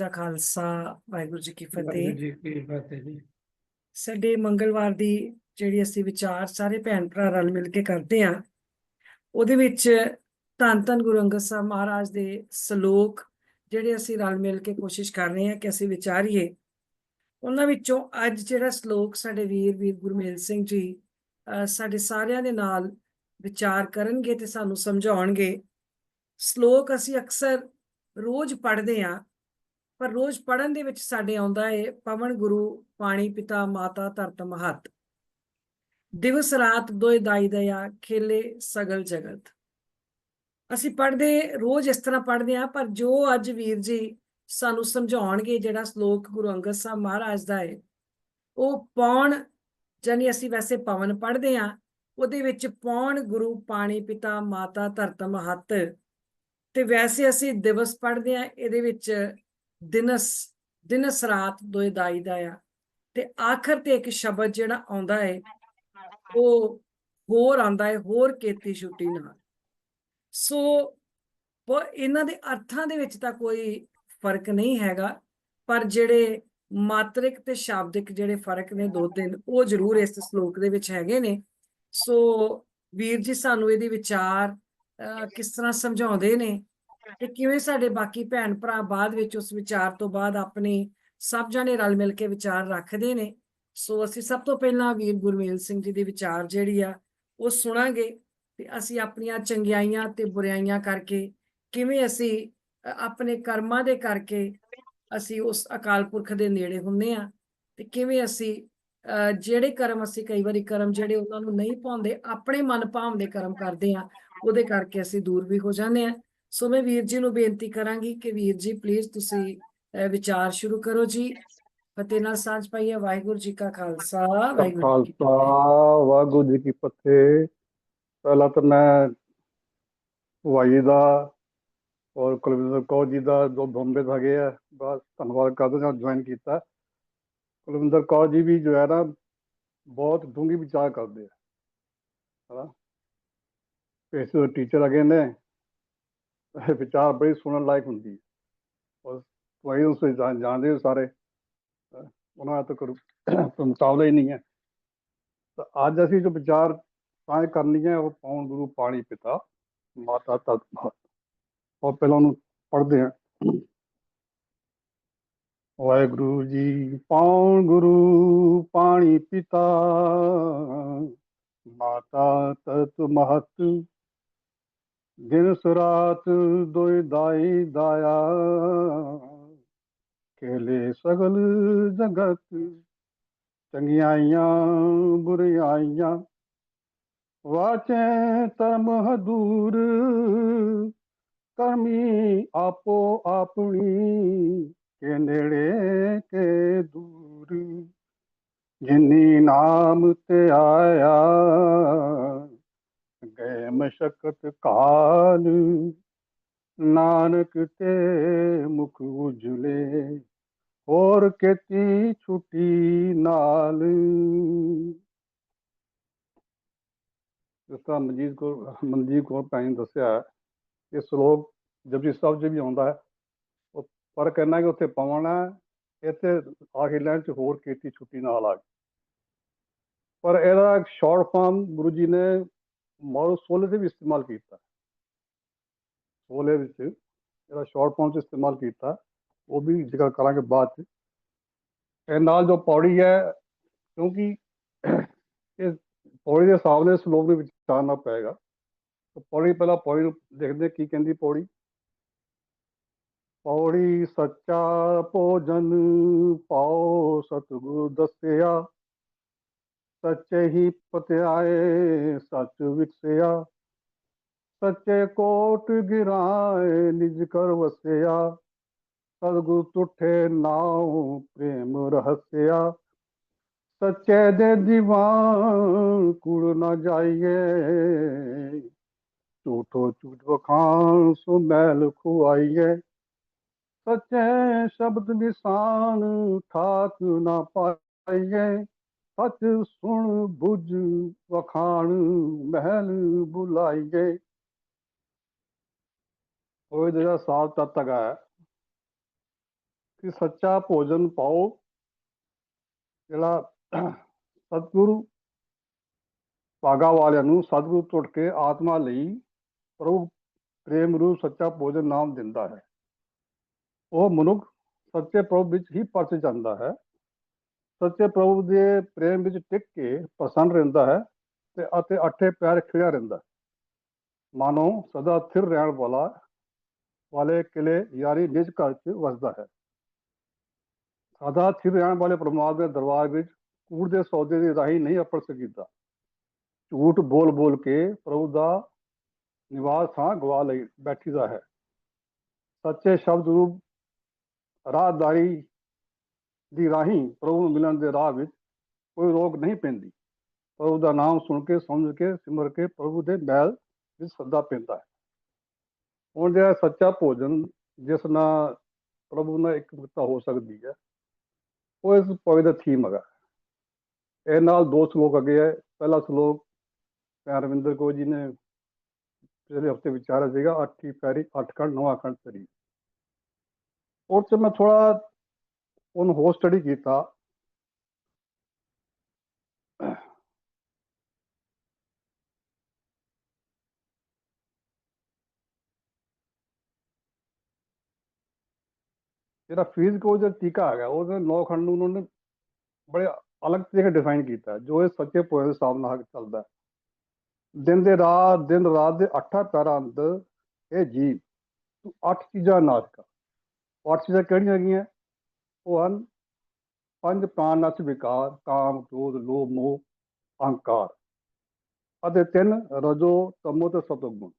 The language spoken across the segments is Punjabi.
ਦਾ ਖਾਲਸਾ ਵਾਹਿਗੁਰੂ ਜੀ ਕੀ ਫਤਿਹ। ਜੀ ਕੀ ਫਤਿਹ ਜੀ। ਸਾਡੇ ਮੰਗਲਵਾਰ ਦੀ ਜਿਹੜੀ ਅਸੀਂ ਵਿਚਾਰ ਸਾਰੇ ਭੈਣ ਭਰਾ ਰਲ ਮਿਲ ਕੇ ਕਰਦੇ ਆ ਉਹਦੇ ਵਿੱਚ ਧੰਨ ਧੰਨ ਗੁਰੂ ਅੰਗਦ ਸਾਹਿਬ ਮਹਾਰਾਜ ਦੇ ਸ਼ਲੋਕ ਜਿਹੜੇ ਅਸੀਂ ਰਲ ਮਿਲ ਕੇ ਕੋਸ਼ਿਸ਼ ਕਰ ਰਹੇ ਹਾਂ ਕਿ ਅਸੀਂ ਵਿਚਾਰੀਏ। ਉਹਨਾਂ ਵਿੱਚੋਂ ਅੱਜ ਜਿਹੜਾ ਸ਼ਲੋਕ ਸਾਡੇ ਵੀਰ ਵੀਰ ਗੁਰਮੇਲ ਸਿੰਘ ਜੀ ਸਾਡੇ ਸਾਰਿਆਂ ਦੇ ਨਾਲ ਵਿਚਾਰ ਕਰਨਗੇ ਤੇ ਸਾਨੂੰ ਸਮਝਾਉਣਗੇ। ਸ਼ਲੋਕ ਅਸੀਂ ਅਕਸਰ ਰੋਜ਼ ਪੜ੍ਹਦੇ ਆ ਪਰ ਰੋਜ਼ ਪੜਨ ਦੇ ਵਿੱਚ ਸਾਡੇ ਆਉਂਦਾ ਹੈ ਪਵਨ ਗੁਰੂ, ਪਾਣੀ ਪਿਤਾ, ਮਾਤਾ ਧਰਤ ਮਹਤ। ਦਿਵਸ ਰਾਤ ਦੋਇ ਦਾਈ ਦਇਆ, ਖੇਲੇ ਸਗਲ ਜਗਤ। ਅਸੀਂ ਪੜ੍ਹਦੇ, ਰੋਜ਼ ਇਸ ਤਰ੍ਹਾਂ ਪੜ੍ਹਦੇ ਆ ਪਰ ਜੋ ਅੱਜ ਵੀਰ ਜੀ ਸਾਨੂੰ ਸਮਝਾਉਣਗੇ ਜਿਹੜਾ ਸ਼ਲੋਕ ਗੁਰੂ ਅੰਗਦ ਸਾਹਿਬ ਮਹਾਰਾਜ ਦਾ ਹੈ ਉਹ ਪੌਣ ਜਾਨੀ ਅਸੀਂ ਵੈਸੇ ਪਵਨ ਪੜ੍ਹਦੇ ਆ ਉਹਦੇ ਵਿੱਚ ਪੌਣ ਗੁਰੂ, ਪਾਣੀ ਪਿਤਾ, ਮਾਤਾ ਧਰਤ ਮਹਤ। ਤੇ ਵੈਸੇ ਅਸੀਂ ਦਿਵਸ ਪੜ੍ਹਦੇ ਆ ਇਹਦੇ ਵਿੱਚ ਦਿਨਸ ਦਿਨਸ ਰਾਤ ਦੋਏ ਦਾਈ ਦਾ ਆ। ਤੇ ਆਖਰ ਤੇ ਇੱਕ ਸ਼ਬਦ ਜਿਹੜਾ ਆਉਂਦਾ ਹੈ ਉਹ ਹੋਰ ਆਉਂਦਾ ਹੈ ਹੋਰ ਕੀਤੀ ਛੁੱਟੀ ਨਾਲ। ਸੋ ਇਹਨਾਂ ਦੇ ਅਰਥਾਂ ਦੇ ਵਿੱਚ ਤਾਂ ਕੋਈ ਫ਼ਰਕ ਨਹੀਂ ਹੈਗਾ ਪਰ ਜਿਹੜੇ ਮਾਤਰਿਕ ਤੇ ਸ਼ਾਬਦਿਕ ਜਿਹੜੇ ਫ਼ਰਕ ਨੇ ਦੋ ਤਿੰਨ ਉਹ ਜ਼ਰੂਰ ਇਸ ਸ਼ਲੋਕ ਦੇ ਵਿੱਚ ਹੈਗੇ ਨੇ। ਸੋ ਵੀਰ ਜੀ ਸਾਨੂੰ ਇਹਦੇ ਵਿਚਾਰ ਅਹ, ਕਿਸ ਤਰ੍ਹਾਂ ਸਮਝਾਉਂਦੇ ਨੇ? ਤੇ ਕਿਵੇਂ ਸਾਡੇ ਬਾਕੀ ਭੈਣ ਭਰਾ ਬਾਅਦ ਵਿੱਚ ਉਸ ਵਿਚਾਰ ਤੋਂ ਬਾਅਦ ਆਪਣੇ ਸਭ ਜਾਣੇ ਰਲ ਮਿਲ ਕੇ ਵਿਚਾਰ ਰੱਖਦੇ ਨੇ। ਸੋ ਅਸੀਂ ਸਭ ਤੋਂ ਪਹਿਲਾਂ ਵੀਰ ਗੁਰਮੇਲ ਸਿੰਘ ਜੀ ਦੀ ਵਿਚਾਰ ਜਿਹੜੀ ਆ ਉਹ ਸੁਣਾਂਗੇ ਤੇ ਅਸੀਂ ਆਪਣੀਆਂ ਚੰਗਿਆਈਆਂ ਤੇ ਬੁਰਾਈਆਂ ਕਰਕੇ ਕਿਵੇਂ ਅਸੀਂ ਆਪਣੇ ਕਰਮਾਂ ਦੇ ਕਰਕੇ ਅਸੀਂ ਉਸ ਅਕਾਲ ਪੁਰਖ ਦੇ ਨੇੜੇ ਹੁੰਨੇ ਆ ਤੇ ਕਿਵੇਂ ਅਸੀਂ ਅ, ਜਿਹੜੇ ਕਰਮ ਅਸੀਂ ਕਈ ਵਾਰੀ ਕਰਮ ਜਿਹੜੇ ਉਹਨਾਂ ਨੂੰ ਨਹੀਂ ਪਾਉਂਦੇ ਆਪਣੇ ਮਨ ਭਾਵ ਦੇ ਕਰਮ ਕਰਦੇ ਆ ਉਹਦੇ ਕਰਕੇ ਅਸੀਂ ਦੂਰ ਵੀ ਹੋ ਜਾਂਦੇ ਆ। ਸੋ ਮੈਂ ਵੀਰ ਜੀ ਨੂੰ ਬੇਨਤੀ ਕਰਾਂਗੀ ਕਿ ਵੀਰ ਜੀ ਪਲੀਜ਼ ਤੁਸੀਂ ਵਿਚਾਰ ਸ਼ੁਰੂ ਕਰੋ ਜੀ। ਫਤਿਹ ਨਾਲ ਸਾਂਝ ਪਾਈਏ ਵਾਹਿਗੁਰੂ ਜੀ ਕਾ ਖਾਲਸਾ ਵਾਹਿਗੁਰੂ ਜੀ ਕੀ ਖਾਲਸਾ ਫਤਿਹ। ਵਾਹਿਗੁਰੂ ਜੀ ਕੀ ਫਤਿਹ। ਪਹਿਲਾਂ ਤਾਂ ਮੈਂ ਭਾਈ ਦਾ ਔਰ ਕੁਲਵਿੰਦਰ ਕੌਰ ਜੀ ਦਾ ਜੋ ਬੰਬੇ ਤੋਂ ਹੈਗੇ ਆ। ਬਸ ਧੰਨਵਾਦ ਕਰਦਾ ਹਾਂ ਜੁਆਇਨ ਕੀਤਾ। ਕੁਲਵਿੰਦਰ ਕੌਰ ਜੀ ਵੀ ਜੋ ਹੈ ਨਾ ਬਹੁਤ ਡੂੰਘੀ ਵਿਚਾਰ ਕਰਦੇ ਆ। ਹਨਾ? ਪੇਸ਼ੇ ਟੀਚਰ ਹੈਗੇ ਨੇ। ਵਿਚਾਰ ਬੜੀ ਸੁਣਨ ਲਾਇਕ ਹੁੰਦੀ ਹੈ। ਉਸ ਨੂੰ ਜਾਣ- ਜਾਣਦੇ ਹੋ ਸਾਰੇ। ਉਹਨਾਂ ਦਾ ਤਾਂ ਕੋਈ ਮੁਕਾਬਲਾ ਹੀ ਨਹੀਂ ਹੈ। ਤਾਂ ਅੱਜ ਅਸੀਂ ਜੋ ਵਿਚਾਰ ਸਾਂਝ ਕਰਨੀ ਹੈ, ਉਹ ਪੌਣ ਗੁਰੂ ਪਾਣੀ ਪਿਤਾ, ਮਾਤਾ ਤਤ ਮਹਤ ਉਹ ਪਹਿਲਾਂ ਉਹਨੂੰ ਪੜ੍ਹਦੇ ਹਾਂ। ਵਾਹਿਗੁਰੂ ਜੀ ਪਾਉਣ ਗੁਰੂ ਪਾਣੀ ਪਿਤਾ, ਮਾਤਾ ਤਤ ਮਹਤ ਦਿਨ ਸੁਰਾਤ ਦੋਇ ਦਾਈ ਦਾਇਆ, ਕੇਲੇ ਸਗਲ ਜਗਤ, ਚੰਗਿਆਈਆਂ ਬੁਰਾਈਆਂ ਵਾਚੈ ਤਮ ਹਦੂਰ, ਕਰਮੀ ਆਪੋ ਆਪਣੀ, ਕੇ ਨੇੜੇ ਕੇ ਦੂਰ। ਜਿਨੀ ਨਾਮ ਤੇ ਆਇਆ ਮਸ਼ਕਤ ਕਾਲ ਨਾਨਕ ਤੇ ਮੁਖ ਉਜਲੇ ਹੋਰ ਕੀਤੀ ਛੁੱਟੀ ਨਾਲ। ਜਿਸ ਤਰ੍ਹਾਂ ਮਨਜੀਤ ਕੌਰ ਮਨਜੀਤ ਕੌਰ ਭੈਣ ਦੱਸਿਆ ਹੈ, ਇਹ ਸ਼ਲੋਕ ਜਪਜੀ ਸਾਹਿਬ 'ਚ ਵੀ ਆਉਂਦਾ ਹੈ। ਉਹ ਪਰ ਕਹਿੰਦਾ ਕਿ ਉੱਥੇ ਪਵਣਾ ਇੱਥੇ ਆਖਿਰ ਲਾਈਨ 'ਚ ਹੋਰ ਕੀਤੀ ਛੁੱਟੀ ਨਾਲ ਆ ਗਈ। ਪਰ ਇਹਦਾ ਇੱਕ ਸ਼ਾਰਟ ਫਾਰਮ ਗੁਰੂ ਜੀ ਨੇ ਮੌਲ ਸੋਲੇ ਤੇ ਵੀ ਇਸਤੇਮਾਲ ਕੀਤਾ। ਸੋਲੇ ਵਿੱਚ ਇਹਦਾ ਸ਼ਾਰਟ ਫਾਰਮ 'ਚ ਇਸਤੇਮਾਲ ਕੀਤਾ, ਉਹ ਵੀ ਜ਼ਿਕਰ ਕਰਾਂਗੇ ਬਾਅਦ 'ਚ। ਇਹ ਨਾਲ ਜੋ ਪੌੜੀ ਹੈ, ਕਿਉਂਕਿ ਇਹ ਪੌੜੀ ਦੇ ਹਿਸਾਬ ਨਾਲ ਸ਼ਲੋਕ ਦੇ ਵਿੱਚ ਜਾਣਨਾ ਪਏਗਾ। ਤਾਂ ਪੌੜੀ ਪਹਿਲਾਂ ਪੌੜੀ ਨੂੰ ਦੇਖਦੇ ਕੀ ਕਹਿੰਦੀ ਪੌੜੀ। ਪੌੜੀ ਸੱਚਾ ਭੋਜਨ ਪਾਓ, ਸਤਿਗੁਰ ਦੱਸਿਆ। ਸੱਚੇ ਹੀ ਪਤਿਆਏ ਸੱਚ ਵਿਕਸਿਆ ਸੱਚੇ ਕੋਟ ਗਿਰਾਏ ਨਿਜ ਕਰ ਵਸਿਆ ਸਤਿਗੁਰ ਤੁਠੇ ਨਾਉ ਪ੍ਰੇਮ ਰਹਸਿਆ ਸੱਚੇ ਦੇ ਦੀਵਾਨ ਕੁੜ ਨਾ ਜਾਈਏ ਝੂਠੋ ਝੂਠ ਵਖਾਣ ਸੋ ਮੈਲ ਖੁਆਈਏ ਸੱਚੇ ਸ਼ਬਦ ਨਿਸ਼ਾਨ ਠਾਕ ਨਾ ਪਾਈਏ ਸੱਚ ਸੁਣ, ਬੁਝ, ਵਖਾਣ, ਮਹਿਲ ਬੁਲਾਈਏ। ਉਹ ਜਿਹੜਾ ਸਾਲ ਤੱਕ ਹੈ ਕਿ ਸੱਚਾ ਭੋਜਨ ਪਾਓ, ਜਿਹੜਾ ਸਤਿਗੁਰੂ ਭਾਗਾ ਵਾਲਿਆਂ ਨੂੰ ਸਤਿਗੁਰੂ ਟੁੱਟ ਕੇ ਆਤਮਾ ਲਈ ਪ੍ਰਭੂ ਪ੍ਰੇਮ ਰੂਪ ਸੱਚਾ ਭੋਜਨ ਨਾਮ ਦਿੰਦਾ ਹੈ। ਉਹ ਮਨੁੱਖ ਸੱਚੇ ਪ੍ਰਭੂ ਵਿੱਚ ਹੀ ਪਰਚ ਜਾਂਦਾ ਹੈ। ਸੱਚੇ ਪ੍ਰਭੂ ਦੇ ਪ੍ਰੇਮ ਵਿੱਚ ਟਿਕ ਕੇ ਪ੍ਰਸੰਨ ਰਹਿੰਦਾ ਹੈ ਤੇ ਅਤੇ ਅੱਠੇ ਪੈਰ ਖਿੜਿਆ ਰਹਿੰਦਾ ਹੈ। ਮਾਨੋ ਸਦਾ ਥਿਰ ਰਹਿਣ ਵਾਲਾ ਵਾਲੇ ਕਿਲੇ ਯਾਰੀ ਨਿਜ ਘਰ ਚ ਵਸਦਾ ਹੈ। ਸਦਾ ਥਿਰ ਰਹਿਣ ਵਾਲੇ ਪ੍ਰਮਾਤਮਾ ਦੇ ਦਰਬਾਰ ਵਿੱਚ ਕੂੜ ਦੇ ਸੌਦੇ ਦੀ ਰਾਹੀਂ ਨਹੀਂ ਅਪੜ ਸਕੀਦਾ। ਝੂਠ ਬੋਲ ਬੋਲ ਕੇ ਪ੍ਰਭੂ ਦਾ ਨਿਵਾਸ ਥਾਂ ਗਵਾ ਲਈ ਬੈਠੀਦਾ ਹੈ। ਸੱਚੇ ਸ਼ਬਦ ਰੂਪ ਰਾਹਦਾਰੀ ਦੀ ਰਾਹੀਂ ਪ੍ਰਭੂ ਨੂੰ ਮਿਲਣ ਦੇ ਰਾਹ ਵਿੱਚ ਕੋਈ ਰੋਕ ਨਹੀਂ ਪੈਂਦੀ। ਪ੍ਰਭੂ ਦਾ ਨਾਮ ਸੁਣ ਕੇ, ਸਮਝ ਕੇ, ਸਿਮਰ ਕੇ ਪ੍ਰਭੂ ਦੇ ਮਹਿਲ ਵਿੱਚ ਸੱਦਾ ਪੈਂਦਾ ਹੈ। ਹੁਣ ਜਿਹੜਾ ਸੱਚਾ ਭੋਜਨ ਜਿਸ ਨਾਲ ਪ੍ਰਭੂ ਨਾਲ ਇੱਕ ਮੁਕਤਾ ਹੋ ਸਕਦੀ ਹੈ, ਉਹ ਇਸ ਪੋਏ ਦਾ ਥੀਮ ਹੈਗਾ। ਇਹ ਨਾਲ ਦੋ ਸ਼ਲੋਕ ਅੱਗੇ ਹੈ ਪਹਿਲਾ ਸ਼ਲੋਕ ਪਿਆਰ ਰਵਿੰਦਰ ਕੌਰ ਜੀ ਨੇ ਪਿਛਲੇ ਹਫ਼ਤੇ ਵਿਚਾਰਿਆ ਸੀਗਾ, ਅੱਠੀ ਪੈਰੀ, ਅੱਠ ਖੰਡ, ਨੌਵਾਂ ਖੰਡ ਸਰੀ ਉਹ ਚ ਮੈਂ ਥੋੜਾ ਉਹਨੂੰ ਹੋਰ ਸਟੱਡੀ ਕੀਤਾ। ਜਿਹੜਾ ਫੀਜ਼ ਕੋਜ ਟੀਕਾ ਹੈਗਾ ਉਹਦੇ ਨੌ ਖੰਡ ਨੂੰ ਉਹਨਾਂ ਨੇ ਬੜੇ ਅਲੱਗ ਤਰੀਕੇ ਡਿਫਾਈਨ ਕੀਤਾ, ਜੋ ਇਹ ਸੱਚੇ ਪੋਏ ਦੇ ਹਿਸਾਬ ਨਾਲ ਚੱਲਦਾ। ਦਿਨ ਦੇ ਰਾਤ, ਦਿਨ ਰਾਤ ਦੇ ਅੱਠਾਂ ਪੈਰਾਂ ਅੰਦਰ ਇਹ ਜੀਵ, ਤੂੰ ਅੱਠ ਚੀਜ਼ਾਂ ਨਾਸ਼ ਕਰ ਅੱਠ ਚੀਜ਼ਾਂ ਕਿਹੜੀਆਂ ਹੈਗੀਆਂ? ਉਹ ਹਨ ਪੰਜ ਪ੍ਰਾਣ ਨਸ ਵਿਕਾਰ, ਕਾਮ, ਕ੍ਰੋਧ, ਲੋਭ, ਮੋਹ, ਅਹੰਕਾਰ। ਅਤੇ ਤਿੰਨ ਰਜੋ, ਤਮੋ ਤੇ ਸਤੋ ਗੁਣ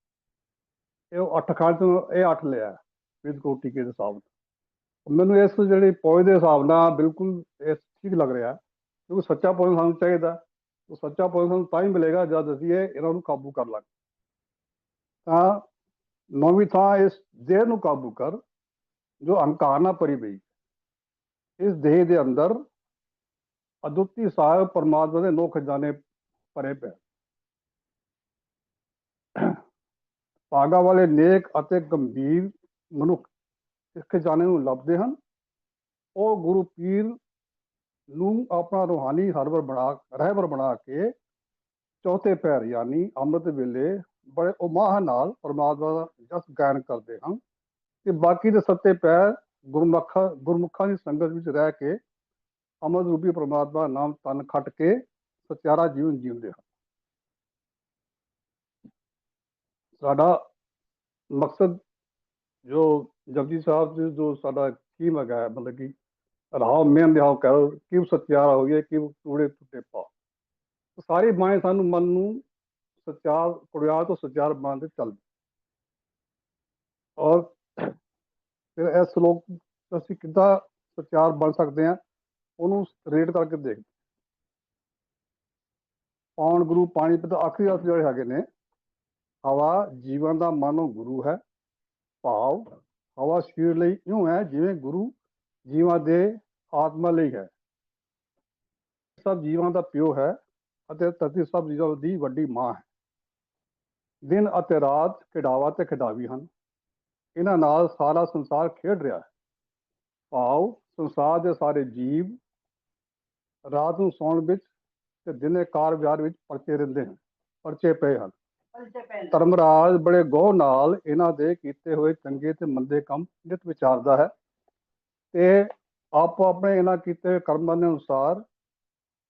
ਇਹ ਅੱਠ ਖਾਣ ਤੋਂ ਇਹ ਅੱਠ ਲਿਆ ਵਿਦ ਕੋਟੀ ਕੇ ਹਿਸਾਬ ਨਾਲ ਮੈਨੂੰ ਇਸ ਜਿਹੜੀ ਪੌਜ ਦੇ ਹਿਸਾਬ ਨਾਲ ਬਿਲਕੁਲ ਇਹ ਠੀਕ ਲੱਗ ਰਿਹਾ ਕਿਉਂਕਿ ਸੱਚਾ ਪੌਜ ਸਾਨੂੰ ਚਾਹੀਦਾ ਉਹ ਸੱਚਾ ਪੌਜ ਸਾਨੂੰ ਤਾਂ ਹੀ ਮਿਲੇਗਾ ਜਦ ਅਸੀਂ ਇਹ ਇਹਨਾਂ ਨੂੰ ਕਾਬੂ ਕਰ ਲਾਂਗੇ। ਤਾਂ ਨੌਵੀਂ ਥਾਂ ਇਸ ਦੇਹ ਨੂੰ ਕਾਬੂ ਕਰ, ਜੋ ਅਹੰਕਾਰ ਨਾਲ ਭਰੀ ਪਈ। ਇਸ ਦੇਹ ਦੇ ਅੰਦਰ ਅਦੁੱਤੀ ਸਾਹਿਬ ਪਰਮਾਤਮਾ ਦੇ ਨੌ ਖਜ਼ਾਨੇ ਭਰੇ ਪਏ। ਭਾਗਾ ਵਾਲੇ ਨੇਕ ਅਤੇ ਗੰਭੀਰ ਮਨੁੱਖ ਇਸ ਖਜ਼ਾਨੇ ਨੂੰ ਲੱਭਦੇ ਹਨ। ਉਹ ਗੁਰੂ ਪੀਰ ਨੂੰ ਆਪਣਾ ਰੂਹਾਨੀ ਹਰਬਰ ਬਣਾ, ਰਹਿਬਰ ਬਣਾ ਕੇ ਚੌਥੇ ਪੈਰ ਯਾਨੀ ਅੰਮ੍ਰਿਤ ਵੇਲੇ ਬੜੇ ਉਮਾਹ ਨਾਲ ਪਰਮਾਤਮਾ ਦਾ ਜਸ ਗਾਇਨ ਕਰਦੇ ਹਨ ਤੇ ਬਾਕੀ ਦੇ ਸੱਤੇ ਪੈਰ ਗੁਰਮੁਖਾਂ ਗੁਰਮੁਖਾਂ ਦੀ ਸੰਗਤ ਵਿੱਚ ਰਹਿ ਕੇ ਅਮਰ ਰੂਪੀ ਪਰਮਾਤਮਾ ਨਾਮ ਤਨ ਖੱਟ ਕੇ ਸਚਿਆਰਾ ਜੀਵਨ ਜੀਉਂਦੇ ਹਨ। ਸਾਡਾ ਮਕਸਦ ਜੋ ਜਪਜੀ ਸਾਹਿਬ ਜੀ ਜੋ ਸਾਡਾ ਥੀਮ ਹੈਗਾ ਮਤਲਬ ਕਿ ਰਾਹ ਮੇਨ ਦਿਹਾਓ ਕਹੋ ਕਿ ਸਚਿਆਰਾ ਹੋ ਗਿਆ ਕਿ ਟੂੜੇ ਟੁੱਟੇ ਪਾ। ਸਾਰੀ ਬਾਣੇ ਸਾਨੂੰ ਮਨ ਨੂੰ ਸਚਾਰ ਕੁੜਿਆ ਤੋਂ ਸਚਾਰ ਬਣ ਦੇ ਚੱਲਦੀ। ਔਰ ਫਿਰ ਇਹ ਸ਼ਲੋਕ ਅਸੀਂ ਕਿੱਦਾਂ ਸਚਾਰ ਬਣ ਸਕਦੇ ਹਾਂ, ਉਹਨੂੰ ਰੇਟ ਕਰਕੇ ਦੇਖਦੇ ਪੌਣ ਗੁਰੂ? ਪਾਣੀ ਪਿਤਾ ਆਖਰੀ ਅਰਥ ਜਿਹੜੇ ਹੈਗੇ ਨੇ, ਹਵਾ ਜੀਵਨ ਦਾ ਮਾਨੋ ਗੁਰੂ ਹੈ, ਭਾਵ ਹਵਾ ਸਰੀਰ ਲਈ ਇਉਂ ਹੈ ਜਿਵੇਂ ਗੁਰੂ ਜੀਵਾਂ ਦੇ ਆਤਮਾ ਲਈ ਹੈ। ਸਭ ਜੀਵਾਂ ਦਾ ਪਿਓ ਹੈ ਅਤੇ ਧਰਤੀ ਸਭ ਜੀਵਾਂ ਦੀ ਵੱਡੀ ਮਾਂ ਹੈ। ਦਿਨ ਅਤੇ ਰਾਤ ਖਿਡਾਵਾ ਤੇ ਖਿਡਾਵੀ ਹਨ। ਇਹਨਾਂ ਨਾਲ ਸਾਰਾ ਸੰਸਾਰ ਖੇਡ ਰਿਹਾ ਹੈ। ਭਾਵ ਸੰਸਾਰ ਦੇ ਸਾਰੇ ਜੀਵ ਰਾਤ ਨੂੰ ਸੌਣ ਵਿੱਚ ਤੇ ਦਿਨੇ ਕਾਰ ਵਿਹਾਰ ਵਿੱਚ ਪਰਚੇ ਰਹਿੰਦੇ ਹਨ ਪਰਚੇ ਪਏ ਹਨ। ਧਰਮਰਾਜ ਬੜੇ ਗੌਰ ਨਾਲ ਇਹਨਾਂ ਦੇ ਕੀਤੇ ਹੋਏ ਚੰਗੇ ਤੇ ਮੰਦੇ ਕੰਮ ਨਿਤ ਵਿਚਾਰਦਾ ਹੈ ਤੇ ਆਪੋ ਆਪਣੇ ਇਹਨਾਂ ਕੀਤੇ ਹੋਏ ਕਰਮਾਂ ਦੇ ਅਨੁਸਾਰ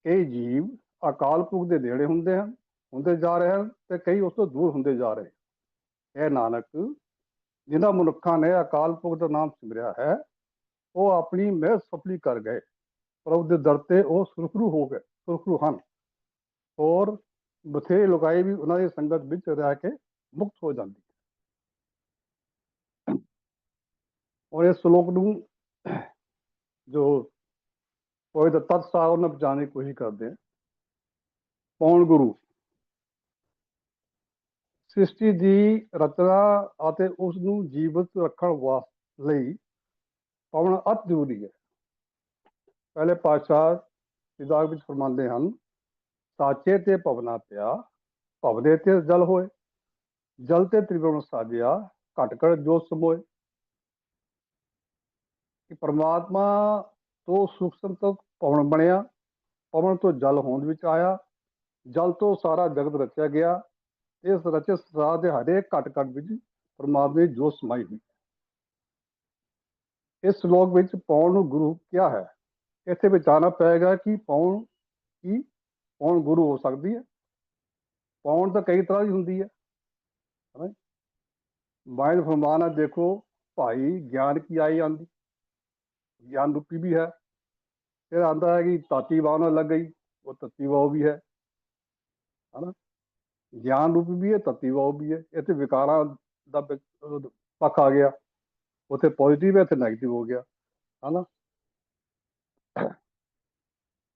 ਕਈ ਜੀਵ ਅਕਾਲ ਪੁਰਖ ਦੇ ਨੇੜੇ ਹੁੰਦੇ ਹਨ ਹੁੰਦੇ ਜਾ ਰਹੇ ਹਨ ਤੇ ਕਈ ਉਸ ਤੋਂ ਦੂਰ ਹੁੰਦੇ ਜਾ ਰਹੇ ਇਹ ਨਾਨਕ ਜਿਨ੍ਹਾਂ ਮਨੁੱਖਾਂ ਨੇ ਅਕਾਲ ਪੁਰਖ ਦਾ ਨਾਮ ਸਿਮਰਿਆ ਹੈ ਉਹ ਆਪਣੀ ਮਿਹਰ ਸਫਲੀ ਕਰ ਗਏ ਪ੍ਰਭੂ ਦੇ ਦਰ ਤੇ ਉਹ ਸੁਰਖਰੂ ਹੋ ਗਏ ਸੁਰਖਰੂ ਹਨ ਔਰ ਬਥੇਰੇ ਲੋਕਾਈ ਵੀ ਉਹਨਾਂ ਦੀ ਸੰਗਤ ਵਿੱਚ ਰਹਿ ਕੇ ਮੁਕਤ ਹੋ ਜਾਂਦੀ ਹੈ ਔਰ ਇਸ ਸ਼ਲੋਕ ਨੂੰ ਜੋ ਕੋਈ ਦਾ ਤਤ ਸਾਹਿਬ ਉਹਨਾਂ ਬਚਾਉਣ ਦੀ ਕੋਸ਼ਿਸ਼ ਕਰਦੇ ਆ ਪੌਣ ਗੁਰੂ ਸ੍ਰਿਸ਼ਟੀ ਦੀ ਰਚਨਾ ਅਤੇ ਉਸ ਨੂੰ ਜੀਵਤ ਰੱਖਣ ਵਾਸਤੇ ਲਈ ਪਾਉਣਾ ਅਤ ਜ਼ਰੂਰੀ ਹੈ। ਪਹਿਲੇ ਪਾਤਸ਼ਾਹ ਸਿਦਾਗ ਵਿੱਚ ਫਰਮਾਉਂਦੇ ਹਨ, ਸਾਚੇ ਤੇ ਭਵਨਾ ਪਿਆ, ਭਵਦੇ ਤੇ ਜਲ ਹੋਏ, ਜਲ ਤੇ ਤ੍ਰਿਵਰਣ ਸਾਜਿਆ, ਘਟ ਘਟ ਜੋ ਸਮੋਏ ਕਿ ਪਰਮਾਤਮਾ ਤੋਂ ਸੂਖਸ਼ਮ ਤੋਂ ਪਵਨ ਬਣਿਆ ਪਵਨ ਤੋਂ ਜਲ ਹੋਂਦ ਵਿੱਚ ਆਇਆ, ਜਲ ਤੋਂ ਸਾਰਾ ਜਗਤ ਰਚਿਆ ਗਿਆ ਇਸ ਰਚੇ ਸੰਸਾਰ ਦੇ ਹਰੇਕ ਘਟ ਘਟ ਵਿੱਚ ਪਰਮਾਤਮਾ ਦੀ ਜੋਤ ਸਮਾਈ ਹੋਈ। ਇਸ ਸ਼ਲੋਕ ਵਿੱਚ ਪੌਣ ਨੂੰ ਗੁਰੂ ਕਿਹਾ ਹੈ। ਇੱਥੇ ਵਿਚਾਰਨਾ ਪਏਗਾ ਕਿ ਪੌਣ ਕੀ? ਪੌਣ ਗੁਰੂ ਹੋ ਸਕਦੀ ਹੈ? ਪੌਣ ਤਾਂ ਕਈ ਤਰ੍ਹਾਂ ਦੀ ਹੁੰਦੀ ਹੈ। ਹੈ ਬਾਇਦ ਫਰਮਾਨਾ ਦੇਖੋ, ਭਾਈ ਗਿਆਨ ਕੀ ਆਈ ਆਂਦੀ ਗਿਆਨ ਰੂਪੀ ਵੀ ਹੈ। ਫਿਰ ਆਂਦਾ ਹੈ ਕਿ ਤਾਤੀ ਵਾਹ ਨਾਲ ਲੱਗ ਗਈ, ਉਹ ਤਤੀ ਵਾਹ ਵੀ ਹੈ। ਹਨਾ? ਗਿਆਨ ਰੂਪ ਵੀ ਹੈ ਤਤੀ ਵਾਹ ਵੀ ਹੈ। ਇੱਥੇ ਵਿਕਾਰਾਂ ਦਾ ਪੱਖ ਆ ਗਿਆ। ਉੱਥੇ ਪੋਜ਼ਿਟਿਵ ਹੈ ਇੱਥੇ ਨੈਗੇਟਿਵ ਹੋ ਗਿਆ। ਹਨਾ?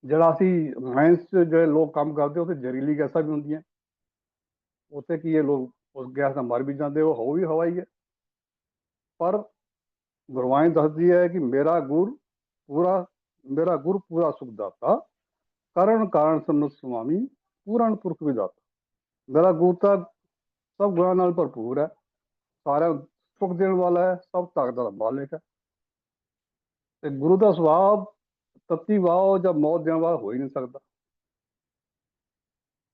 ਜਿਹੜਾ ਅਸੀਂ ਮਾਈਨਸ 'ਚ ਜਿਹੜੇ ਲੋਕ ਕੰਮ ਕਰਦੇ, ਉੱਥੇ ਜ਼ਹਿਰੀਲੀ ਗੈਸਾਂ ਵੀ ਹੁੰਦੀਆਂ। ਉੱਥੇ ਕੀ ਇਹ ਲੋਕ ਉਸ ਗੈਸ ਨਾਲ ਮਰ ਵੀ ਜਾਂਦੇ, ਉਹ ਹੋ ਵੀ ਹਵਾ ਹੀ। ਹੈ ਪਰ ਗੁਰਬਾਣੀ ਦੱਸਦੀ ਹੈ ਕਿ ਮੇਰਾ ਗੁਰ ਪੂਰਾ, ਮੇਰਾ ਗੁਰ ਪੂਰਾ ਸੁਖ ਦਾਤਾ। ਕਰਨ ਕਾਰਨ ਸਮਨ ਸੁਆਮੀ ਪੂਰਨ ਪੁਰਖ ਵਿਦਾਤਾ ਮੇਰਾ ਗੁਰੂ ਤਾਂ ਸਭ ਗੁਣਾਂ ਨਾਲ ਭਰਪੂਰ ਹੈ। ਸਾਰਿਆਂ ਨੂੰ ਸੁਖ ਦੇਣ ਵਾਲਾ ਹੈ, ਸਭ ਤਾਕਤ ਦਾ ਮਾਲਿਕ ਹੈ। ਤੇ ਗੁਰੂ ਦਾ ਸੁਭਾਅ ਤਤੀ ਵਾਹ ਜਾਂ ਮੌਤ ਦੇਣ ਵਾਲਾ ਹੋ ਹੀ ਨਹੀਂ ਸਕਦਾ।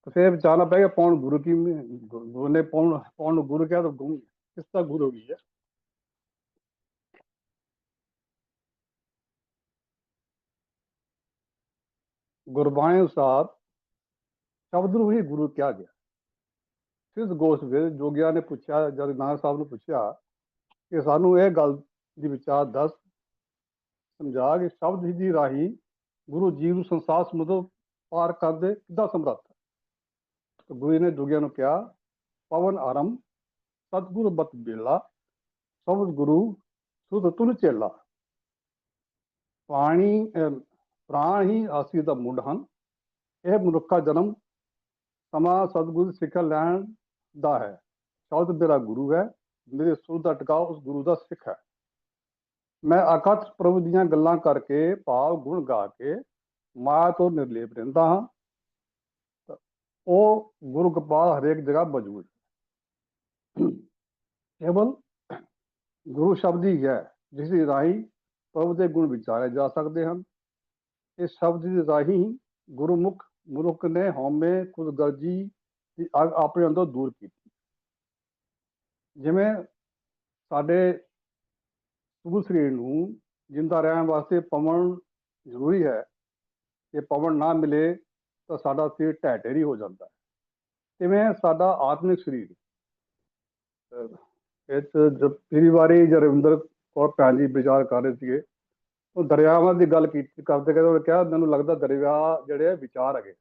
ਤੇ ਫਿਰ ਵਿਚਾਰਨਾ ਪਏਗਾ ਪੌਣ ਗੁਰੂ ਕੀ ਗੁਰੂ ਗੁਰੂ ਨੇ ਪੌਣ ਪੌਣ ਨੂੰ ਗੁਰੂ ਕਿਹਾ ਤਾਂ ਗੁਰੂ ਕਿਸ ਦਾ ਗੁਰੂ ਹੋ ਹੈ? ਗੁਰਬਾਣੀ ਅਨੁਸਾਰ ਸ਼ਬਦ ਨੂੰ ਹੀ ਗੁਰੂ ਕਿਹਾ ਗਿਆ। ਸਿੱਧ ਗੋਸ਼ ਵਿੱਚ ਜੋਗਿਆ ਨੇ ਪੁੱਛਿਆ, ਜਦ ਨਾਨਕ ਸਾਹਿਬ ਨੂੰ ਪੁੱਛਿਆ ਕਿ ਸਾਨੂੰ ਇਹ ਗੱਲ ਦੀ ਵਿਚਾਰ ਦੱਸ। ਸਮਝਾ ਕਿ ਸ਼ਬਦ ਹੀ ਦੀ ਰਾਹੀਂ ਗੁਰੂ ਜੀ ਨੂੰ ਸੰਸਾਰ ਸਮੁੰਦਰ ਪਾਰ ਕਰਦੇ ਕਿੱਦਾਂ ਸਮਰੱਥ ਤਾਂ ਗੁਰੂ ਜੀ ਨੇ ਜੋਗਿਆ ਨੂੰ ਕਿਹਾ, ਪਵਨ ਆਰਮ ਸਤਿਗੁਰ ਬਤ ਬੇਲਾ, ਸਬਦ ਗੁਰੂ ਸੁਧ ਤੁਲ ਚੇਲਾ। ਪਾਣੀ ਪ੍ਰਾਣ ਹੀ ਆਸੀ ਦਾ ਮੁੱਢ ਹਨ। ਇਹ ਮਨੁੱਖਾ ਜਨਮ, ਸਮਾਂ ਸਤਿਗੁਰ ਸਿੱਖ ਲੈਣ ਦਾ ਹੈ। ਸ਼ਬਦ ਮੇਰਾ ਗੁਰੂ ਹੈ, ਮੇਰੇ ਸੁਰ ਦਾ ਟਿਕਾਓ ਉਸ ਗੁਰੂ ਦਾ ਸਿੱਖ ਹੈ। ਮੈਂ ਅਕਥ ਪ੍ਰਭੂ ਦੀਆਂ ਗੱਲਾਂ ਕਰਕੇ ਭਾਵ ਗੁਣ ਗਾ ਕੇ ਮਾਇਆ ਤੋਂ ਨਿਰਲੇਪ ਰਹਿੰਦਾ ਹਾਂ। ਉਹ ਗੁਰੂ ਗੋਪਾਲ ਹਰੇਕ ਜਗ੍ਹਾ ਮੌਜੂਦ ਹੈ। ਕੇਵਲ ਗੁਰੂ ਸ਼ਬਦ ਹੀ ਹੈ, ਜਿਸ ਦੀ ਰਾਹੀਂ ਪ੍ਰਭੂ ਦੇ ਗੁਣ ਵਿਚਾਰੇ ਜਾ ਸਕਦੇ ਹਨ। ਇਸ ਸ਼ਬਦ ਦੀ ਰਾਹੀਂ ਗੁਰਮੁਖ ਮਨੁੱਖ ਨੇ ਹਉਮੈ, ਖੁਦਗਰਜੀ ਦੀ ਅੱਗ ਆਪਣੇ ਅੰਦਰ ਦੂਰ ਕੀਤੀ। ਜਿਵੇਂ ਸਾਡੇ ਸੂਲ ਸਰੀਰ ਨੂੰ ਜਿੰਦਾ ਰਹਿਣ ਵਾਸਤੇ ਪਵਨ ਜ਼ਰੂਰੀ ਹੈ, ਜੇ ਪਵਨ ਨਾ ਮਿਲੇ ਤਾਂ ਸਾਡਾ ਸਰੀਰ ਢਹਿ ਢੇਰੀ ਹੋ ਜਾਂਦਾ ਹੈ। ਤਿਵੇਂ ਸਾਡਾ ਆਤਮਿਕ ਸਰੀਰ ਇਹ ਜਦ ਪਿਛਲੀ ਵਾਰੀ ਜਦ ਰਵਿੰਦਰ ਕੌਰ ਭੈਣ ਜੀ ਵਿਚਾਰ ਕਰ ਰਹੇ ਸੀਗੇ, ਉਹ ਦਰਿਆਵਾਂ ਦੀ ਗੱਲ ਕੀਤੀ ਕਰਦੇ ਕਰਦੇ ਉਹਨੇ ਕਿਹਾ, ਮੈਨੂੰ ਲੱਗਦਾ ਦਰਿਆ ਜਿਹੜੇ ਵਿਚਾਰ ਹੈਗੇ,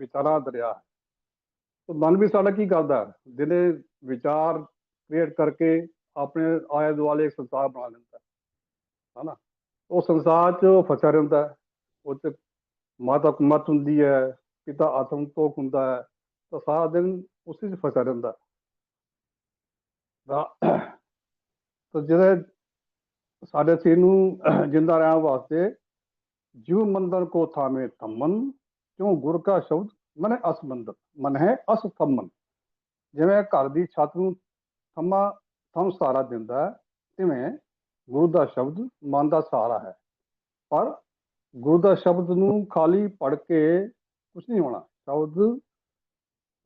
ਵਿਚਾਰਾਂ ਦਰਿਆ ਹੈ। ਤਾਂ ਮਨ ਵੀ ਸਾਡਾ ਕੀ ਕਰਦਾ? ਹੈ? ਵਿਚਾਰ ਕ੍ਰੀਏਟ ਕਰਕੇ ਆਪਣੇ ਆਲੇ ਦੁਆਲੇ ਇੱਕ ਸੰਸਾਰ ਬਣਾ ਲੈਂਦਾ। ਹੈ ਹਨਾ? ਉਹ ਸੰਸਾਰ 'ਚ ਫਸਿਆ ਰਹਿੰਦਾ ਉਹ 'ਚ ਮਾਤਾ ਕੁਮਤ ਹੁੰਦੀ ਹੈ, ਪਿਤਾ ਆਤਮ ਤੋਕ ਹੁੰਦਾ ਹੈ, ਤਾਂ ਸਾਰਾ ਦਿਨ ਉਸੇ 'ਚ ਫਸਿਆ ਰਹਿੰਦਾ। ਤਾਂ ਤਾਂ ਜਿਹੜੇ ਸਾਡੇ ਸਰੀਰ ਨੂੰ ਜਿੰਦਾ ਰਹਿਣ ਵਾਸਤੇ ਜੀਵ ਮੰਦਰ ਕੋ ਥਾਮੇ ਥੰਮਨ ਕਿਉਂ ਗੁਰ ਕਾ ਸ਼ਬਦ ਮਨ ਹੈ ਅਸਮੰਦਰ ਮਨ ਹੈ ਅਸਥੰਮਨ ਜਿਵੇਂ ਘਰ ਦੀ ਛੱਤ ਨੂੰ ਥੰਮਾ ਥੰਮ ਸਹਾਰਾ ਦਿੰਦਾ ਹੈ ਤਿਵੇਂ ਗੁਰੂ ਦਾ ਸ਼ਬਦ ਮਨ ਦਾ ਸਹਾਰਾ ਹੈ। ਪਰ ਗੁਰੂ ਦਾ ਸ਼ਬਦ ਨੂੰ ਖਾਲੀ ਪੜ੍ਹ ਕੇ ਕੁਝ ਨਹੀਂ ਹੋਣਾ। ਸ਼ਬਦ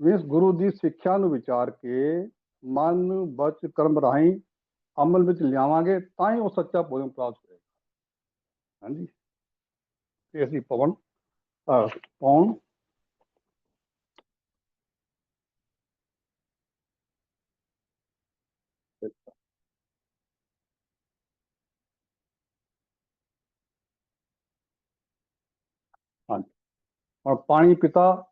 ਮੀਨਸ ਗੁਰੂ ਦੀ ਸਿੱਖਿਆ ਨੂੰ ਵਿਚਾਰ ਕੇ ਮਨ ਬਚ ਕਰਮ ਰਾਹੀਂ ਅਮਲ ਵਿੱਚ ਲਿਆਵਾਂਗੇ ਤਾਂ ਹੀ ਉਹ ਸੱਚਾ ਭੋਜਨ ਪ੍ਰਾਪਤ ਹੋਏਗਾ। ਹਾਂਜੀ। ਤੇ ਅਸੀਂ ਪਵਨ ਅਹ, ਪੌਣ ਹਾਂਜੀ ਔਰ ਪਾਣੀ ਪਿਤਾ,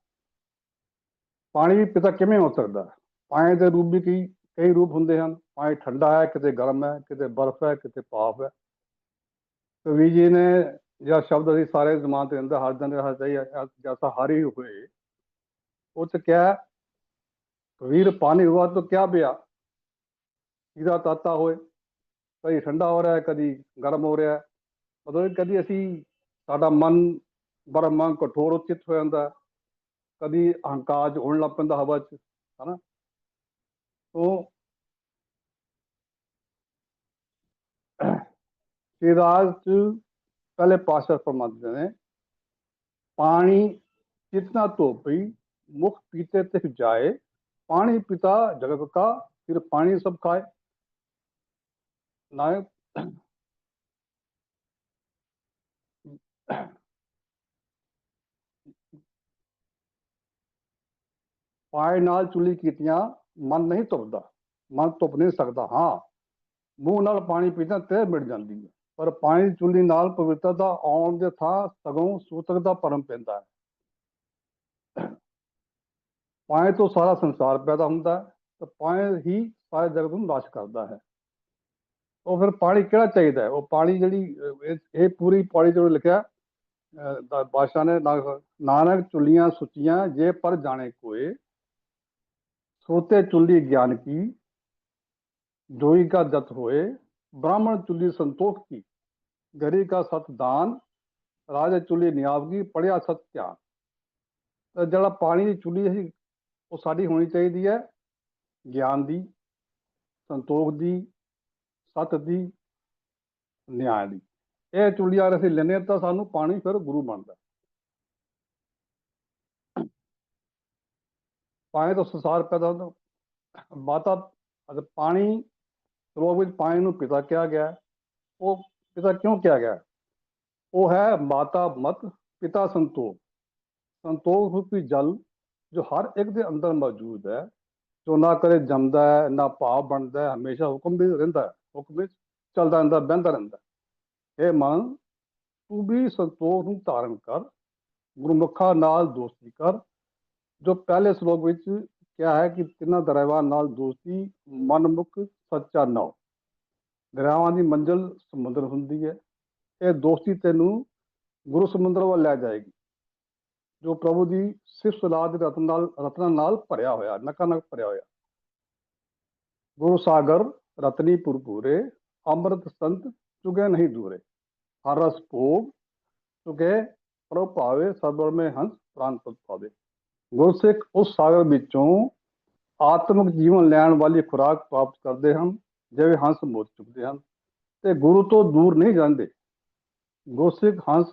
ਪਾਣੀ ਵੀ ਪਿਤਾ ਕਿਵੇਂ ਹੋ ਸਕਦਾ ਹੈ? ਪਾਣੀ ਦੇ ਰੂਪ ਵੀ ਕਈ ਕਈ ਰੂਪ ਹੁੰਦੇ ਹਨ। ਪਾਣੀ ਠੰਡਾ ਹੈ, ਕਿਤੇ ਗਰਮ ਹੈ, ਕਿਤੇ ਬਰਫ਼ ਹੈ, ਕਿਤੇ ਭਾਫ ਹੈ। ਕਵੀ ਜੀ ਨੇ ਜਾਂ ਸ਼ਬਦ ਅਸੀਂ ਸਾਰੇ ਜ਼ਮਾਨ ਤੇ ਅੰਦਰ ਹਰ ਦਿਨ ਹਰ ਚਾਹੀਏ ਜੈਸਾ ਹਾਰੀ ਹੋਏ, ਉਹ ਚ ਕਿਹਾ ਕਬੀਰ ਪਾਣੀ ਹੁਆ ਤਾਂ ਕਿਆ ਪਿਆ? ਇਹਦਾ ਤਾਤਾ ਹੋਏ? ਕਦੀ ਠੰਡਾ ਹੋ ਰਿਹਾ ਹੈ, ਕਦੀ ਗਰਮ ਹੋ ਰਿਹਾ ਹੈ। ਮਤਲਬ ਕਦੀ ਅਸੀਂ ਸਾਡਾ ਮਨ ਬੜਾ ਮਨ ਕਠੋਰ ਉਚਿਤ ਹੋ ਜਾਂਦਾ ਹੈ। ਕਦੀ ਅਹੰਕਾਰ 'ਚ ਉੜਨ ਲੱਗ ਪੈਂਦਾ ਹਵਾ 'ਚ ਹਨਾ ਤੋ ਸ਼ਿਰਾਜ਼ ਚ ਪਹਿਲੇ ਪਾਸ਼ਾ ਫਰਮਾਉਂਦੇ ਨੇ ਪਾਣੀ ਜਿਤਨਾ ਧੋਪੀ ਮੁਖ ਪੀਤੇ ਤਿਕ ਜਾਏ ਪਾਣੀ ਪਿਤਾ ਜਗਤ का फिर पानी सब खाए ਨਾਇਕ ਪਾਏ ਨਾਲ ਚੁੱਲੀ ਕੀਤੀਆਂ, ਮਨ ਨਹੀਂ ਧੁੱਪਦਾ, ਮਨ ਧੁੱਪ ਨਹੀਂ ਸਕਦਾ, ਹਾਂ। ਮੂੰਹ ਨਾਲ ਪਾਣੀ ਪੀਤਾ ਤੇ ਮਿਟ ਜਾਂਦੀ ਹੈ। ਪਰ ਪਾਣੀ ਦੀ ਚੁੱਲੀ ਨਾਲ ਪਵਿੱਤਰਤਾ ਆਉਣ ਦੇ ਥਾਂ ਸਗੋਂ ਸੂਤਕ ਦਾ ਪਰਮ ਪੈਂਦਾ ਹੈ। ਪਾਣੀ ਤੋਂ ਸਾਰਾ ਸੰਸਾਰ ਪੈਦਾ ਹੁੰਦਾ ਹੈ ਤੇ ਪਾਣੀ ਹੀ ਸਾਰੇ ਜਗਤ ਨੂੰ ਨਾਸ਼ ਕਰਦਾ ਹੈ। ਉਹ ਫਿਰ ਪਾਣੀ ਕਿਹੜਾ ਚਾਹੀਦਾ ਹੈ? ਉਹ ਪਾਣੀ ਜਿਹੜੀ, ਇਹ ਪੂਰੀ ਪਾਣੀ ਜੋ ਲਿਖਿਆ ਬਾਦਸ਼ਾਹ ਨੇ ਨਾਨਕ ਚੁੱਲੀਆਂ ਸੁੱਚੀਆਂ, ਜੇ ਪਰ ਜਾਣੇ ਕੋਏ सोते चुल्ली ज्ञान की जोई का दत्त होए ब्राह्मण चुल्ली संतोष की गरी का सत दान ਰਾਜੇ ਚੁੱਲੀ ਨਿਆਬ ਕੀ ਪੜਿਆ ਸਤ ਧਿਆਨ ਤਾਂ ਜਿਹੜਾ ਪਾਣੀ ਦੀ ਚੁੱਲੀ ਹੈ ਉਹ ਸਾਡੀ ਹੋਣੀ ਚਾਹੀਦੀ ਹੈ ਗਿਆਨ ਦੀ ਸੰਤੋਖ ਦੀ ਸਤ ਦੀ ਨਿਆਂ ਦੀ ਇਹ ਚੁੱਲੀ ਅਗਰ ਅਸੀਂ ਲੈਂਦੇ ਹਾਂ ਤਾਂ ਸਾਨੂੰ ਪਾਣੀ ਫਿਰ ਗੁਰੂ ਬਣਦਾ ਪਾਣੀ ਤੋਂ ਸੰਸਾਰ ਪੈਦਾ ਹੁੰਦਾ। ਮਾਤਾ ਅਤੇ ਪਾਣੀ ਸਰੋਵਰ ਵਿੱਚ ਪਾਣੀ ਨੂੰ ਪਿਤਾ ਕਿਹਾ ਗਿਆ ਉਹ ਪਿਤਾ ਕਿਉਂ ਕਿਹਾ ਗਿਆ ਉਹ ਹੈ ਮਾਤਾ ਮਤ, ਪਿਤਾ ਸੰਤੋਖ। ਸੰਤੋਖ ਰੂਪੀ ਜਲ ਜੋ ਹਰ ਇੱਕ ਦੇ ਅੰਦਰ ਮੌਜੂਦ ਹੈ, ਜੋ ਨਾ ਕਦੇ ਜੰਮਦਾ ਹੈ, ਨਾ ਭਾਵ ਬਣਦਾ ਹੈ, ਹਮੇਸ਼ਾ ਹੁਕਮ ਵਿੱਚ ਰਹਿੰਦਾ ਹੈ। ਹੁਕਮ ਵਿੱਚ ਚੱਲਦਾ ਰਹਿੰਦਾ, ਬਹਿੰਦਾ ਰਹਿੰਦਾ ਹੈ। ਇਹ ਮਨ, ਤੂੰ ਵੀ ਸੰਤੋਖ ਨੂੰ ਧਾਰਨ ਕਰ, ਗੁਰਮੁਖਾਂ ਨਾਲ ਦੋਸਤੀ ਕਰ ਜੋ ਪਹਿਲੇ ਸ਼ਲੋਕ ਵਿੱਚ ਕਿਹਾ ਹੈ ਕਿ ਤਿੰਨਾਂ ਦਰਿਆਵਾਂ ਨਾਲ ਦੋਸਤੀ, ਮਨਮੁਖ, ਸੱਚਾ ਨੌ ਦਰਿਆਵਾਂ ਦੀ ਮੰਜ਼ਿਲ ਸਮੁੰਦਰ ਹੁੰਦੀ ਹੈ। ਇਹ ਦੋਸਤੀ ਤੈਨੂੰ ਗੁਰੂ ਸਮੁੰਦਰ ਵੱਲ ਲੈ ਜਾਏਗੀ, ਜੋ ਪ੍ਰਭੂ ਦੀ ਸਿਫਤ ਸਲਾਹ ਦੇ ਰਤਨ ਨਾਲ ਰਤਨਾਂ ਨਾਲ ਭਰਿਆ ਹੋਇਆ ਨਕਾ ਨਕ ਭਰਿਆ ਹੋਇਆ। ਗੁਰੂ ਸਾਗਰ, ਰਤਨੀ ਪੁਰਪੂਰੇ, ਅੰਮ੍ਰਿਤ ਸੰਤ ਚੁਗੇ ਨਹੀਂ ਦੂਰੇ। ਹਰ ਰਸ ਭੋਗ ਚੁਗੇ, ਪ੍ਰਭ ਭਾਵੇ ਸਬਰ ਮੇ ਹੰਸ ਪ੍ਰਾਨ ਪਦ ਪਾਵੇ ਗੁਰਸਿੱਖ ਉਸ ਸਾਗਰ ਵਿੱਚੋਂ ਆਤਮਿਕ ਜੀਵਨ ਲੈਣ ਵਾਲੀ ਖੁਰਾਕ ਪ੍ਰਾਪਤ ਕਰਦੇ ਹਨ, ਜਿਵੇਂ ਹੰਸ ਮੋਤ ਚੁੱਕਦੇ ਹਨ ਤੇ ਗੁਰੂ ਤੋਂ ਦੂਰ ਨਹੀਂ ਜਾਂਦੇ ਗੁਰਸਿੱਖ ਹੰਸ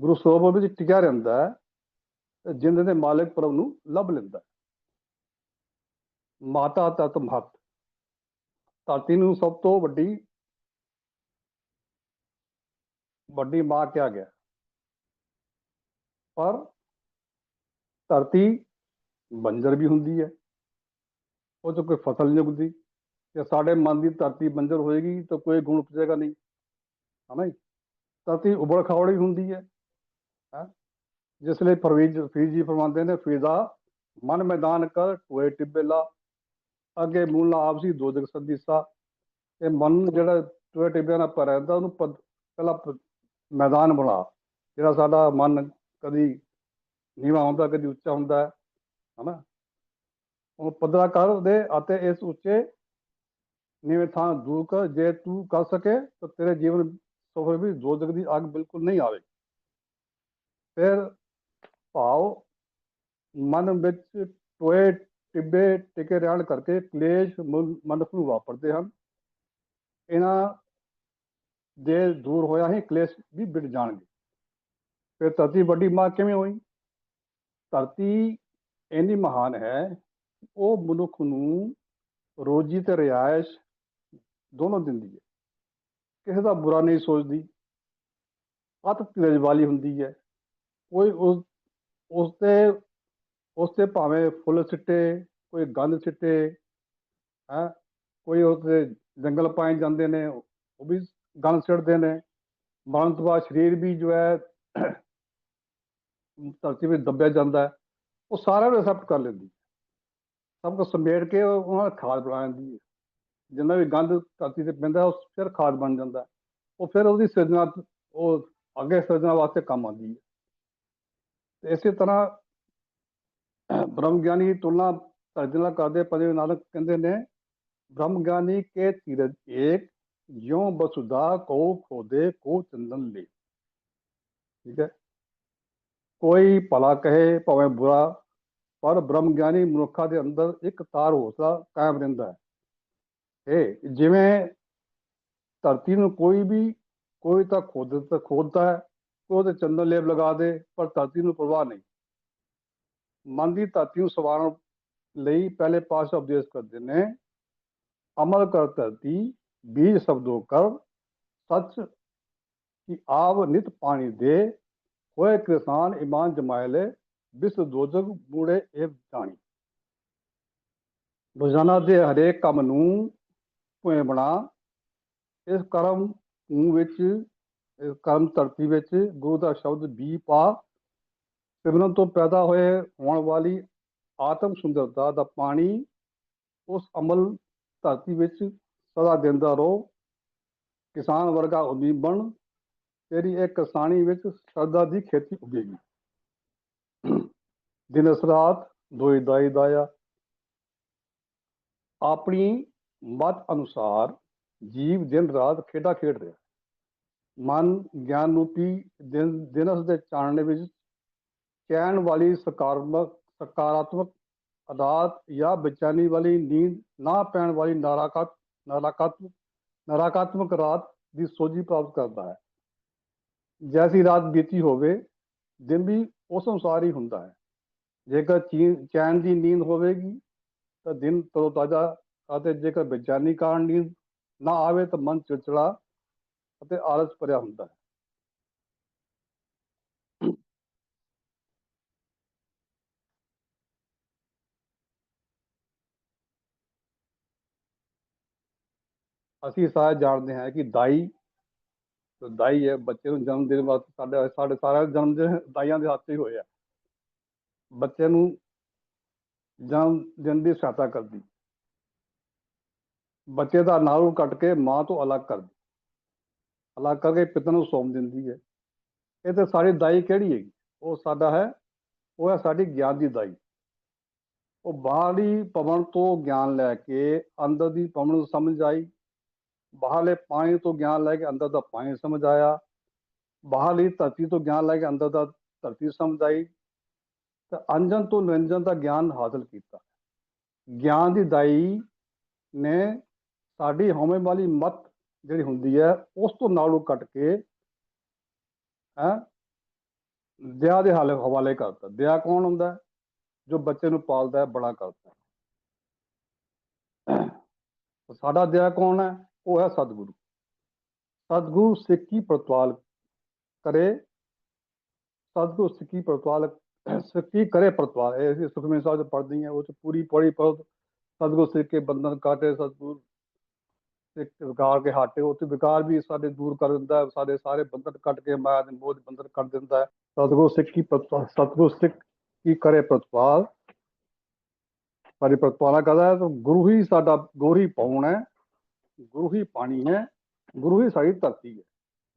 ਗੁਰੂ ਸਰੋਵਰ ਵਿੱਚ ਟਿਕਿਆ ਰਹਿੰਦਾ ਹੈ ਤੇ ਜਿੰਦ ਦੇ ਮਾਲਕ ਪ੍ਰਭ ਨੂੰ ਲੱਭ ਲੈਂਦਾ ਮਾਤਾ ਤਤ ਮਹਤ, ਧਰਤੀ ਨੂੰ ਸਭ ਤੋਂ ਵੱਡੀ ਵੱਡੀ ਮਾਂ ਕਿਹਾ ਗਿਆ। ਪਰ ਧਰਤੀ ਬੰਜਰ ਵੀ ਹੁੰਦੀ ਹੈ, ਉਹ 'ਚ ਕੋਈ ਫਸਲ ਨਹੀਂ ਉਗਦੀ। ਜੇ ਸਾਡੇ ਮਨ ਦੀ ਧਰਤੀ ਬੰਜਰ ਹੋਏਗੀ ਤਾਂ ਕੋਈ ਗੁਣ ਉਪਜੇਗਾ ਨਹੀਂ, ਹੈ ਨਾ ਜੀ? ਧਰਤੀ ਉਬੜ ਖਾਵੜੀ ਹੁੰਦੀ ਹੈ, ਹੈਂ? ਜਿਸ ਲਈ ਪਰਵੀਜ ਫੀਰ ਜੀ ਫਰਮਾਉਂਦੇ ਨੇ ਫਿਜ਼ਾ ਮਨ ਮੈਦਾਨ ਕਰ, ਟੋਏ ਟਿੱਬੇ ਲਾ, ਅੱਗੇ ਮੂਲਾ ਆਪਸੀ ਦੋ ਜਗ ਇਹ ਮਨ ਜਿਹੜਾ ਟੋਏ ਟਿੱਬਿਆਂ ਨਾਲ ਭਰਿਆ ਰਹਿੰਦਾ, ਉਹਨੂੰ ਪਦ- ਪਹਿਲਾਂ ਮੈਦਾਨ ਬਣਾ, ਜਿਹੜਾ ਸਾਡਾ ਮਨ ਕਦੀ ਨੀਵਾਂ ਹੁੰਦਾ, ਕਦੀ ਉੱਚਾ ਹੁੰਦਾ ਹੈ ਹਨਾ? ਉਹ ਪੱਧਰਾ ਕਰ ਦੇ ਅਤੇ ਇਸ ਉੱਚੇ ਨੀਵੇਂ ਥਾਂ ਦੂਰ ਕਰ, ਜੇ ਤੂੰ ਕਰ ਸਕੇ ਤਾਂ ਤੇਰੇ ਜੀਵਨ ਸਫਰ ਵੀ ਦੋਜ਼ਖ ਦੀ ਅੱਗ ਬਿਲਕੁਲ ਨਹੀਂ ਆਵੇਗੀ ਫਿਰ ਭਾਵ ਮਨ ਵਿੱਚ ਟੋਏ ਟਿੱਬੇ ਟਿਕੇ ਰਹਿਣ ਕਰਕੇ ਕਲੇਸ਼ ਮਨ- ਮਨੁੱਖ ਨੂੰ ਵਾਪਰਦੇ ਹਨ। ਇਹਨਾਂ ਦੇ ਦੂਰ ਹੋਇਆ ਹੀ ਕਲੇਸ਼ ਵੀ ਮਿਟ ਜਾਣਗੇ। ਫਿਰ ਤਤੀ ਵੱਡੀ ਮਾਂ ਕਿਵੇਂ ਹੋਈ? ਧਰਤੀ ਇੰਨੀ ਮਹਾਨ ਹੈ, ਉਹ ਮਨੁੱਖ ਨੂੰ ਰੋਜੀ ਤੇ ਰਿਆਇਸ਼ ਦੋਨੋਂ ਦਿੰਦੀ ਹੈ। ਕਿਸੇ ਦਾ ਬੁਰਾ ਨਹੀਂ ਸੋਚਦੀ, ਅਤ ਧੀਰਜ ਵਾਲੀ ਹੁੰਦੀ ਹੈ। ਕੋਈ ਉਸ ਉਸ ਤੇ ਉਸ ਤੇ ਭਾਵੇਂ ਫੁੱਲ ਸਿੱਟੇ, ਕੋਈ ਗੰਦ ਸਿੱਟੇ, ਹੈ, ਕੋਈ ਉਸਦੇ ਜੰਗਲ ਪਾਏ ਜਾਂਦੇ ਨੇ, ਉਹ ਵੀ ਗੰਦ ਸਿੱਟਦੇ ਨੇ। ਮਰਨ ਤੋਂ ਬਾਅਦ ਸਰੀਰ ਵੀ ਜੋ ਹੈ ਧਰਤੀ ਵਿੱਚ ਦੱਬਿਆ ਜਾਂਦਾ ਉਹ ਸਾਰਿਆਂ ਨੂੰ ਐਕਸੈਪਟ ਕਰ ਲੈਂਦੀ ਹੈ। ਸਭ ਕੁਝ ਸਮੇਟ ਕੇ ਉਹਨਾਂ ਦਾ ਖਾਦ ਬਣਾ ਲੈਂਦੀ ਹੈ। ਜਿੰਨਾ ਵੀ ਗੰਦ ਧਰਤੀ ਤੇ ਪੈਂਦਾ ਉਹ ਫਿਰ ਖਾਦ ਬਣ ਜਾਂਦਾ ਉਹ ਫਿਰ ਉਹਦੀ ਸਿਰਜਣਾ, ਉਹ ਅੱਗੇ ਸਿਰਜਣਾ ਵਾਸਤੇ ਕੰਮ ਆਉਂਦੀ ਹੈ। ਤੇ ਇਸੇ ਤਰ੍ਹਾਂ ਬ੍ਰਹਮ ਗਿਆਨੀ ਤੁਲਨਾ ਤਰਜਨਾ ਕਰਦੇ ਪੰਜਵੇਂ ਨਾਨਕ ਕਹਿੰਦੇ ਨੇ ਬ੍ਰਹਮ ਗਿਆਨੀ ਕੇ ਤੀਰਜ ਏਕ, ਜਿਉ ਬਸੁਦਾ ਕੋ ਖੋਦੇ ਕੋ ਚੰਦਨ ਲੈ। ਠੀਕ ਹੈ। ਕੋਈ ਭਲਾ ਕਹੇ ਭਾਵੇਂ ਬੁਰਾ, ਪਰ ਬ੍ਰਹਮ ਗਿਆਨੀ ਮਨੁੱਖਾਂ ਦੇ ਅੰਦਰ ਇੱਕ ਤਾਰ ਹੌਸਲਾ ਕਾਇਮ ਰਹਿੰਦਾ ਹੈ। ਇਹ ਜਿਵੇਂ ਧਰਤੀ ਨੂੰ ਕੋਈ ਵੀ, ਕੋਈ ਤਾਂ ਖੁਦ ਤਾਂ ਖੋਦਦਾ ਹੈ ਕੋਈ ਉਹਦੇ ਚੰਦਨ ਲੇਪ ਲਗਾ ਦੇ, ਪਰ ਧਰਤੀ ਨੂੰ ਪਰਵਾਹ ਨਹੀਂ। ਮਨ ਦੀ ਧਰਤੀ ਨੂੰ ਸਵਾਰਨ ਲਈ ਪਹਿਲੇ ਪਾਤਸ਼ਾਹ ਉਪਦੇਸ਼ ਕਰਦੇ ਨੇ, ਅਮਲ ਕਰ ਧਰਤੀ, ਬੀਜ ਸ਼ਬਦੋ ਕਰ, ਸੱਚ ਕਿ ਆਵ ਨਿਤ ਪਾਣੀ ਦੇ ਹੋਏ ਕਿਸਾਨ ਇਮਾਨ ਜਮਾਏ ਲੈ ਦੋਜਗ ਬੂੜੇ ਇਹ ਜਾਣੀ। ਰੋਜ਼ਾਨਾ ਦੇ ਹਰੇਕ ਕੰਮ ਨੂੰ ਭੂਏ ਬਣਾ, ਇਸ ਕਰਮ ਨੂੰ ਵਿੱਚ, ਇਸ ਕਰਮ ਧਰਤੀ ਵਿੱਚ ਗੁਰੂ ਦਾ ਸ਼ਬਦ ਵੀ ਪਾ, ਸਿਮਰਨ ਤੋਂ ਪੈਦਾ ਹੋਏ ਹੋਣ ਵਾਲੀ ਆਤਮ ਸੁੰਦਰਤਾ ਦਾ ਪਾਣੀ, ਉਸ ਅਮਲ ਧਰਤੀ ਵਿੱਚ ਸਦਾ ਦਿੰਦਾ ਰਹੋ। ਕਿਸਾਨ ਵਰਗਾ ਉਮੀਦ ਬਣ ਤੇਰੀ ਇਹ ਕਿਸਾਨੀ ਵਿੱਚ ਸ਼ਰਧਾ ਦੀ ਖੇਤੀ ਉਗੇਗੀ। ਦਿਨ ਰਾਤ ਦੋਈ ਦਾਈ ਦਾਇਆ। ਆਪਣੀ ਮਤ ਅਨੁਸਾਰ ਜੀਵ ਦਿਨ ਰਾਤ ਖੇਡਾਂ ਖੇਡ ਰਿਹਾ। ਮਨ ਗਿਆਨ ਰੂਪੀ ਦਿਨ ਦਿਨਸ ਦੇ ਚਾਨਣੇ ਵਿੱਚ ਚੈਨ ਵਾਲੀ ਸਕਾਰਾਤਮਕ ਸਕਾਰਾਤਮਕ ਅਦਾਤ ਜਾਂ ਬੇਚੈਨੀ ਵਾਲੀ ਨੀਂਦ, ਨਾ ਪੈਣ ਵਾਲੀ ਨਾਰਾਕਤ ਨਾਰਾਕਾਤਮਕ ਨਰਾਕਾਤਮਕ ਰਾਤ ਦੀ ਸੋਝੀ ਪ੍ਰਾਪਤ ਕਰਦਾ ਹੈ। ਜੈਸੀ ਰਾਤ ਬੀਤੀ ਹੋਵੇ, ਦਿਨ ਵੀ ਉਸ ਅਨੁਸਾਰ ਹੀ ਹੁੰਦਾ ਹੈ। ਜੇਕਰ ਚੀ- ਚੈਨ ਦੀ ਨੀਂਦ ਹੋਵੇਗੀ, ਤਾਂ ਦਿਨ ਤਰੋਤਾਜ਼ਾ ਅਤੇ ਜੇਕਰ ਬੇਚੈਨੀ ਕਾਰਨ ਨੀਂਦ ਨਾ ਆਵੇ, ਤਾਂ ਮਨ ਚਿੜਚਿੜਾ ਅਤੇ ਆਲਸ ਭਰਿਆ ਹੁੰਦਾ ਹੈ। ਅਸੀਂ ਸਾਰੇ ਜਾਣਦੇ ਹਾਂ ਕਿ ਦਾਈ ਦਾਈ ਹੈ, ਬੱਚੇ ਨੂੰ ਜਨਮ ਦੇਣ ਵਾਸਤੇ ਸਾਡੇ ਸਾਡੇ ਸਾਰਿਆਂ ਦੇ ਜਨਮ ਦਿਨ ਦਾਈਆਂ ਦੇ ਹੱਥ ਹੀ ਹੋਇਆ ਬੱਚੇ ਨੂੰ ਜਨਮ ਦਿਨ ਦੀ ਸਹਾਇਤਾ ਕਰਦੀ। ਬੱਚੇ ਦਾ ਨਾਲੂ ਕੱਟ ਕੇ ਮਾਂ ਤੋਂ ਅਲੱਗ ਕਰਦੀ। ਅਲੱਗ ਕਰਕੇ ਪਿਤਾ ਨੂੰ ਸੌਂਪ ਦਿੰਦੀ ਹੈ। ਇਹ ਤੇ ਸਾਡੀ ਦਾਈ ਕਿਹੜੀ ਹੈਗੀ? ਉਹ ਸਾਡਾ ਹੈ, ਉਹ ਹੈ ਸਾਡੀ ਗਿਆਨ ਦੀ ਦਾਈ। ਉਹ ਬਾਹਰੀ ਪਵਨ ਤੋਂ ਗਿਆਨ ਲੈ ਕੇ ਅੰਦਰ ਦੀ ਪਵਨ ਨੂੰ ਸਮਝ ਆਈ। ਬਾਹਰਲੇ ਪਾਣੀ ਤੋਂ ਗਿਆਨ ਲੈ ਕੇ ਅੰਦਰ ਦਾ ਪਾਣੀ ਸਮਝ ਆਇਆ। ਬਾਹਰਲੀ ਧਰਤੀ ਤੋਂ ਗਿਆਨ ਲੈ ਕੇ ਅੰਦਰ ਦਾ ਧਰਤੀ ਸਮਝ ਆਈ। ਤਾਂ ਅੰਜਨ ਤੋਂ ਨਿਰੰਜਨ ਦਾ ਗਿਆਨ ਹਾਸਲ ਕੀਤਾ। ਗਿਆਨ ਦੀ ਦਾਈ ਨੇ ਸਾਡੀ ਹਉਮੈ ਵਾਲੀ ਮਤ ਜਿਹੜੀ ਹੁੰਦੀ ਹੈ, ਉਸ ਤੋਂ ਨਾਲੋਂ ਕੱਟ ਕੇ, ਹੈ, ਦਇਆ ਦੇ ਹਾਲੇ ਹਵਾਲੇ ਕਰਤਾ ਦਇਆ ਕੌਣ ਹੁੰਦਾ? ਹੈ? ਜੋ ਬੱਚੇ ਨੂੰ ਪਾਲਦਾ ਹੈ, ਬੜਾ ਕਰਦਾ ਹੈ। ਸਾਡਾ ਦਇਆ ਕੌਣ ਹੈ? ਉਹ ਹੈ ਸਤਿਗੁਰੂ। ਸਤਿਗੁਰੂ ਸਿੱਖੀ ਪ੍ਰਤਵਾਲ ਕਰੇ, ਸਤਿਗੁਰੂ ਸਿੱਖੀ ਪ੍ਰਤਵਾਲ ਸਿੱਖੀ ਕਰੇ ਪ੍ਰਤਵਾਲ ਇਹ ਅਸੀਂ ਸੁਖਮਨੀ ਸਾਹਿਬ ਚ ਪੜ੍ਹਦੇ ਹਾਂ, ਉਹ ਚ ਪੂਰੀ ਪੌੜੀ ਪੜ੍ਹ। ਸਤਿਗੁਰੂ ਸਿੱਖ ਕੇ ਬੰਧਨ ਕਾਟੇ, ਸਤਿਗੁਰੂ ਸਿੱਖ ਵਿਕਾਰ ਕੇ ਹਾਟੇ। ਉਹ ਤੇ ਵਿਕਾਰ ਵੀ ਸਾਡੇ ਦੂਰ ਕਰ ਦਿੰਦਾ ਹੈ, ਸਾਡੇ ਸਾਰੇ ਬੰਧਨ ਕੱਟ ਕੇ ਮਾਇਆ ਦੇ ਮੋਹ ਦੇ ਬੰਧਨ ਕੱਟ ਦਿੰਦਾ ਹੈ। ਸਤਿਗੁਰੂ ਸਿੱਖੀ ਪ੍ਰਤਵਾਲ ਸਤਿਗੁਰੂ ਸਿੱਖ ਕੀ ਕਰੇ ਪ੍ਰਤਵਾਲ ਸਾਡੀ ਕਰਦਾ ਹੈ ਤਾਂ ਗੁਰੂ ਹੀ ਸਾਡਾ, ਗੋਰੀ ਪਾਉਣ ਹੈ। ਗੁਰੂ ਹੀ ਪਾਣੀ ਹੈ, ਗੁਰੂ ਹੀ ਸਾਡੀ ਧਰਤੀ ਹੈ।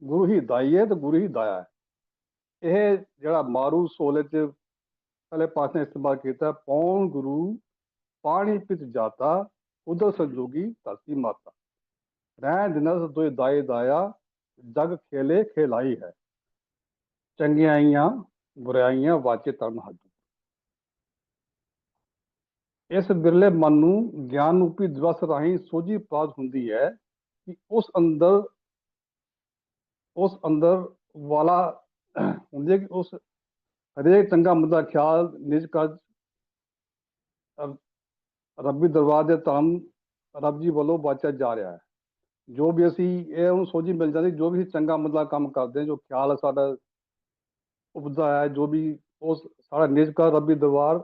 ਗੁਰੂ ਹੀ ਦਾਈ ਹੈ ਤੇ ਗੁਰੂ ਹੀ ਦਾਇਆ ਹੈ। ਇਹ ਜਿਹੜਾ ਮਾਰੂ ਸੋਲੇ ਚ ਪਹਿਲੇ ਪਾਸੇ ਨੇ ਇਸਤੇਮਾਲ ਕੀਤਾ, ਪੌਣ ਗੁਰੂ ਪਾਣੀ ਪਿਤ ਜਾਤਾ, ਉਧਰ ਸੰਜੋਗੀ ਧਰਤੀ ਮਾਤਾ। ਰਹਿ ਦਿਨਸ ਦੋਇ ਦਾਏ ਦਾਇਆ, ਜਗ ਖੇਲੇ ਖੇਲਾਈ ਹੈ। ਚੰਗਿਆਈਆਂ ਬੁਰਾਈਆਂ ਵਾਚੇ ਤਰਨ ਹੱਦ ਇਸ ਬਿਰਲੇ ਮਨ ਨੂੰ ਗਿਆਨ ਰੂਪੀ ਦਿਵਸ ਰਾਹੀਂ ਸੋਝੀ ਪ੍ਰਾਪਤ ਹੁੰਦੀ ਹੈ ਕਿ ਉਸ ਅੰਦਰ ਉਸ ਅੰਦਰ ਵਾਲਾ ਹੁੰਦੀ ਹੈ ਕਿ ਉਸ ਹਰੇਕ ਚੰਗਾ ਮੁੱਦਾ ਖਿਆਲ ਨਿਜ ਕਜ ਰੱਬੀ ਦਰਬਾਰ ਦੇ ਧਰਮ ਰੱਬ ਜੀ ਵੱਲੋਂ ਬਾਚਿਆ ਜਾ ਰਿਹਾ ਹੈ। ਜੋ ਵੀ ਅਸੀਂ ਇਹ ਉਹਨੂੰ ਸੋਝੀ ਮਿਲ ਜਾਂਦੀ, ਜੋ ਵੀ ਅਸੀਂ ਚੰਗਾ ਮੰਦਾ ਕੰਮ ਕਰਦੇ ਜੋ ਖਿਆਲ ਸਾਡਾ ਉਪਜਦਾ ਹੈ, ਜੋ ਵੀ ਉਸ ਸਾਡਾ ਨਿਜ ਕਾ ਰੱਬੀ ਦਰਬਾਰ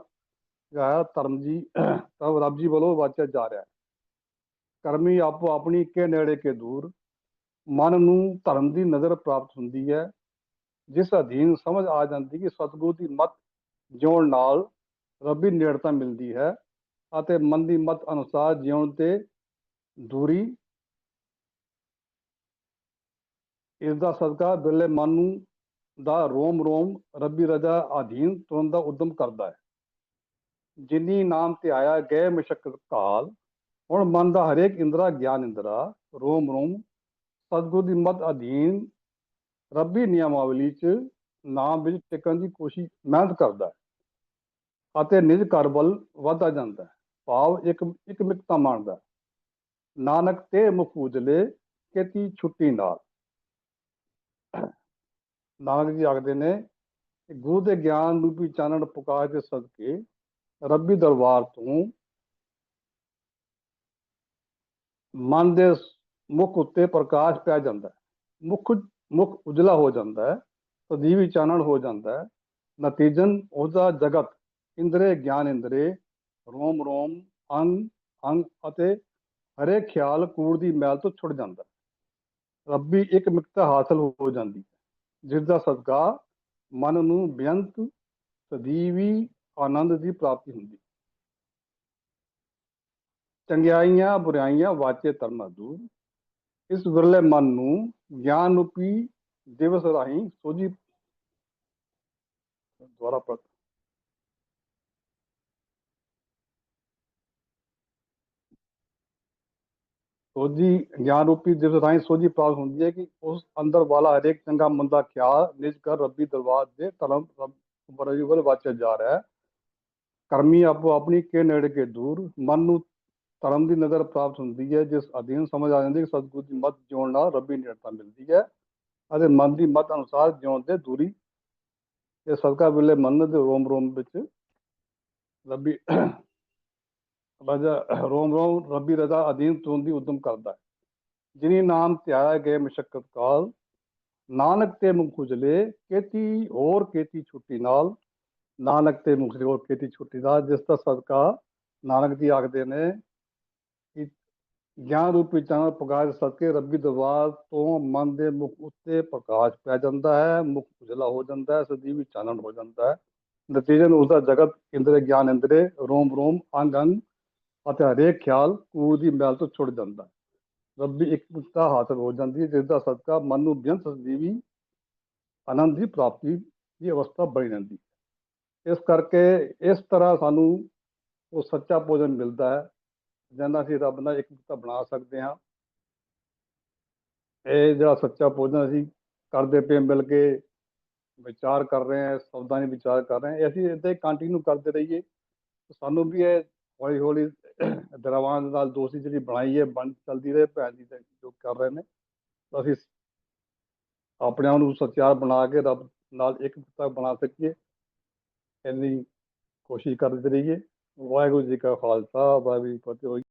ਹੈ ਧਰਮ ਜੀ ਤਾਂ ਰੱਬ ਜੀ ਵੱਲੋਂ ਵਾਚਿਆ ਜਾ ਰਿਹਾ ਹੈ। ਕਰਮੀ ਆਪੋ ਆਪਣੀ ਕੇ ਨੇੜੇ ਕੇ ਦੂਰ, ਮਨ ਨੂੰ ਧਰਮ ਦੀ ਨਜ਼ਰ ਪ੍ਰਾਪਤ ਹੁੰਦੀ ਹੈ। ਜਿਸ ਅਧੀਨ ਸਮਝ ਆ ਜਾਂਦੀ ਕਿ ਸਤਿਗੁਰੂ ਦੀ ਮਤ ਜਿਉਣ ਨਾਲ ਰੱਬੀ ਨੇੜਤਾ ਮਿਲਦੀ ਹੈ ਅਤੇ ਮਨ ਦੀ ਮਤ ਅਨੁਸਾਰ ਜਿਉਣ ਤੇ ਦੂਰੀ ਇਸ ਦਾ ਸਦਕਾ ਬਿਰਲੇ ਮਨ ਨੂੰ ਦਾ ਰੋਮ ਰੋਮ ਰੱਬੀ ਰਜਾ ਅਧੀਨ ਤੁਰਨ ਦਾ ਉਦਮ ਕਰਦਾ ਹੈ। ਜਿਨੀ ਨਾਮ ਤੇ ਆਇਆ ਗਏ ਮਸ਼ਕਤ ਕਾਲ, ਹੁਣ ਮਨ ਦਾ ਹਰੇਕ ਇੰਦਰਾ ਗਿਆਨ ਇੰਦਰਾ, ਰੋਮ ਰੋਮ, ਸਤਿਗੁਰੂ ਦੀ ਮਤ ਅਧੀਨ, ਰੱਬੀ ਨਿਯਮਾਵਲੀ ਚ ਨਾਮ ਵਿੱਚ ਟਿਕਣ ਦੀ ਕੋਸ਼ਿਸ਼ ਮਿਹਨਤ ਕਰਦਾ ਹੈ ਅਤੇ ਨਿਜ ਘਰ ਵੱਲ ਵਧਦਾ ਜਾਂਦਾ ਹੈ, ਭਾਵ ਇੱਕ ਇੱਕ ਮਿਕਤਾ ਮੰਨਦਾ ਹੈ। ਨਾਨਕ ਤੇ ਮਫੂਜਲੇ ਕੀਤੀ ਛੁੱਟੀ ਨਾਲ ਨਾਨਕ ਜੀ ਆਖਦੇ ਨੇ ਗੁਰੂ ਦੇ ਗਿਆਨ ਰੂਪੀ ਚਾਨਣ ਪੁਕਾਰ ਦੇ ਸਦਕੇ ਰੱਬੀ ਦਰਬਾਰ ਤੋਂ ਮਨ ਦੇ ਮੁਖ ਉੱਤੇ ਪ੍ਰਕਾਸ਼ ਪੈ ਜਾਂਦਾ ਹੈ ਮੁਖ ਮੁਖ ਉਜਲਾ ਹੋ ਜਾਂਦਾ ਹੈ ਸਦੀਵੀ ਚਾਨਣ ਹੋ ਜਾਂਦਾ ਹੈ ਨਤੀਜਨ ਉਹਦਾ ਜਗਤ ਇੰਦਰੇ ਗਿਆਨ ਇੰਦਰੇ ਰੋਮ ਰੋਮ, ਅੰਗ ਅੰਗ ਅਤੇ ਹਰੇਕ ਖਿਆਲ ਕੂੜ ਦੀ ਮੈਲ ਤੋਂ ਛੁੱਟ ਜਾਂਦਾ ਹੈ। ਰੱਬੀ ਇੱਕ ਮਿਕਤਾ ਹਾਸਲ ਹੋ ਜਾਂਦੀ ਹੈ ਜਿਸ ਦਾ ਸਦਕਾ ਮਨ ਨੂੰ ਬੇਅੰਤ ਸਦੀਵੀ ਆਨੰਦ ਦੀ ਪ੍ਰਾਪਤੀ ਹੁੰਦੀ। ਚੰਗਿਆਈਆਂ, ਬੁਰਾਈਆਂ ਵਾਚੇ ਤਰਨਾ ਦੂਰ। ਇਸ ਵਿਰਲੇ ਮਨ ਨੂੰ ਗਿਆਨ ਰੂਪੀ ਦਿਵਸ ਰਾਹੀਂ ਸੋਝੀ ਦੁਆਰਾ ਪ੍ਰਾਪਤ ਸੋਝੀ ਗਿਆਨ ਰੂਪੀ ਦਿਵਸ ਰਾਹੀਂ ਸੋਝੀ ਪ੍ਰਾਪਤ ਹੁੰਦੀ ਹੈ ਕਿ ਉਸ ਅੰਦਰ ਵਾਲਾ ਹਰੇਕ ਚੰਗਾ ਮੰਦਾ ਖਿਆਲ ਨਿਜ ਕਰ ਰੱਬੀ ਦਰਬਾਰ ਦੇ ਧਰਮ ਬਰਜੂਵਲ ਵਾਚਿਆ ਜਾ ਰਿਹਾ ਹੈ। ਕਰਮੀ ਆਪੋ ਆਪਣੀ ਕੇ ਨੇੜੇ ਕੇ ਦੂਰ, ਮਨ ਨੂੰ ਧਰਮ ਦੀ ਨਜ਼ਰ ਪ੍ਰਾਪਤ ਹੁੰਦੀ ਹੈ, ਜਿਸ ਅਧੀਨ ਸਮਝ ਆ ਜਾਂਦੀ ਹੈ ਕਿ ਸਤਿਗੁਰੂ ਦੀ ਮੱਤ ਜਿਉਣ ਨਾਲ ਰੱਬੀ ਨੇੜਤਾ ਮਿਲਦੀ ਹੈ ਅਤੇ ਮਨ ਦੀ ਮੱਤ ਅਨੁਸਾਰ ਜਿਉਣ ਤੇ ਦੂਰੀ, ਇਹ ਸਦਕਾ ਵੇਲੇ ਮਨ ਦੇ ਰੋਮ ਰੋਮ ਵਿੱਚ ਰੱਬੀ ਰਜਾ ਰੋਮ ਰੋਮ ਰੱਬੀ ਰਜ਼ਾ ਅਧੀਨ ਤੁਰਨ ਦੀ ਉਦਮ ਕਰਦਾ ਹੈ, ਜਿਨੀ ਨਾਮ ਧਿਆਇਆ ਗਏ ਮਸ਼ਕਤ ਕਾਲ, ਨਾਨਕ ਤੇ ਮੁਖ ਉਜਲੇ ਕੇਤੀ ਹੋਰ ਕੇਤੀ ਛੁੱਟੀ ਨਾਲ ਨਾਨਕ ਤੇ ਮੁਖ ਹੋਰ ਕੇਤੀ ਛੁੱਟੀ ਦਾ, ਜਿਸ ਦਾ ਸਦਕਾ ਨਾਨਕ ਜੀ ਆਖਦੇ ਨੇ ਕਿ ਗਿਆਨ ਰੂਪ ਚਾਨਣ ਪ੍ਰਕਾਸ਼ ਸਦਕੇ ਰੱਬੀ ਦਰਬਾਰ ਤੋਂ ਮਨ ਦੇ ਮੁਖ ਉੱਤੇ ਪ੍ਰਕਾਸ਼ ਪੈ ਜਾਂਦਾ ਹੈ, ਮੁਖ ਉਜਲਾ ਹੋ ਜਾਂਦਾ ਹੈ, ਸਦੀਵੀ ਚਾਨਣ ਹੋ ਜਾਂਦਾ ਹੈ। ਨਤੀਜਨ ਉਸ ਦਾ ਜਗਤ ਇੰਦਰੇ ਗਿਆਨ ਇੰਦਰੇ ਰੋਮ ਰੋਮ ਅੰਗ ਅੰਗ ਅਤੇ ਹਰੇਕ ਖਿਆਲ ਕੂ ਦੀ ਮੈਲ ਤੋਂ ਛੁੱਟ ਜਾਂਦਾ ਹੈ। ਰੱਬੀ ਇਕਤਾ ਹਾਸਲ ਹੋ ਜਾਂਦੀ ਹੈ ਜਿਸ ਦਾ ਸਦਕਾ ਮਨ ਨੂੰ ਬੇਅੰਤ ਸਦੀਵੀ ਆਨੰਦ ਦੀ ਪ੍ਰਾਪਤੀ ਦੀ ਅਵਸਥਾ ਬਣੀ ਜਾਂਦੀ ਹੈ। ਇਸ ਕਰਕੇ ਇਸ ਤਰ੍ਹਾਂ ਸਾਨੂੰ ਉਹ ਸੱਚਾ ਭੋਜਨ ਮਿਲਦਾ ਹੈ ਜਿਹਨਾਂ ਅਸੀਂ ਰੱਬ ਨਾਲ ਇਕਤਾ ਬਣਾ ਸਕਦੇ ਹਾਂ। ਇਹ ਜਿਹੜਾ ਸੱਚਾ ਭੋਜਨ ਅਸੀਂ ਕਰਦੇ ਪਏ ਮਿਲ ਕੇ ਵਿਚਾਰ ਕਰ ਰਹੇ ਹਾਂ, ਸ਼ਬਦਾਂ ਦੀ ਵਿਚਾਰ ਕਰ ਰਹੇ ਹਾਂ ਅਸੀਂ ਇਦਾਂ ਹੀ ਕੰਟੀਨਿਊ ਕਰਦੇ ਰਹੀਏ। ਸਾਨੂੰ ਵੀ ਇਹ ਹੌਲੀ ਹੌਲੀ ਦਰਵਾਨ ਦੇ ਨਾਲ ਦੋਸਤੀ ਜਿਹੜੀ ਬਣਾਈ ਹੈ, ਬਣ ਚੱਲਦੀ ਰਹੇ, ਭੈਣ ਜੀ ਦੇ ਜੋ ਕਰ ਰਹੇ ਨੇ। ਅਸੀਂ ਆਪਣੇ ਆਪ ਨੂੰ ਸੱਚਿਆਰ ਬਣਾ ਕੇ ਰੱਬ ਨਾਲ ਇਕਤਾ ਬਣਾ ਸਕੀਏ। ਇੰਨੀ ਕੋਸ਼ਿਸ਼ ਕਰਦੇ ਰਹੀਏ। ਵਾਹਿਗੁਰੂ ਜੀ ਕਾ ਖਾਲਸਾ ਵਾਹਿਗੁਰੂ ਜੀ ਕੀ ਫਤਿਹ।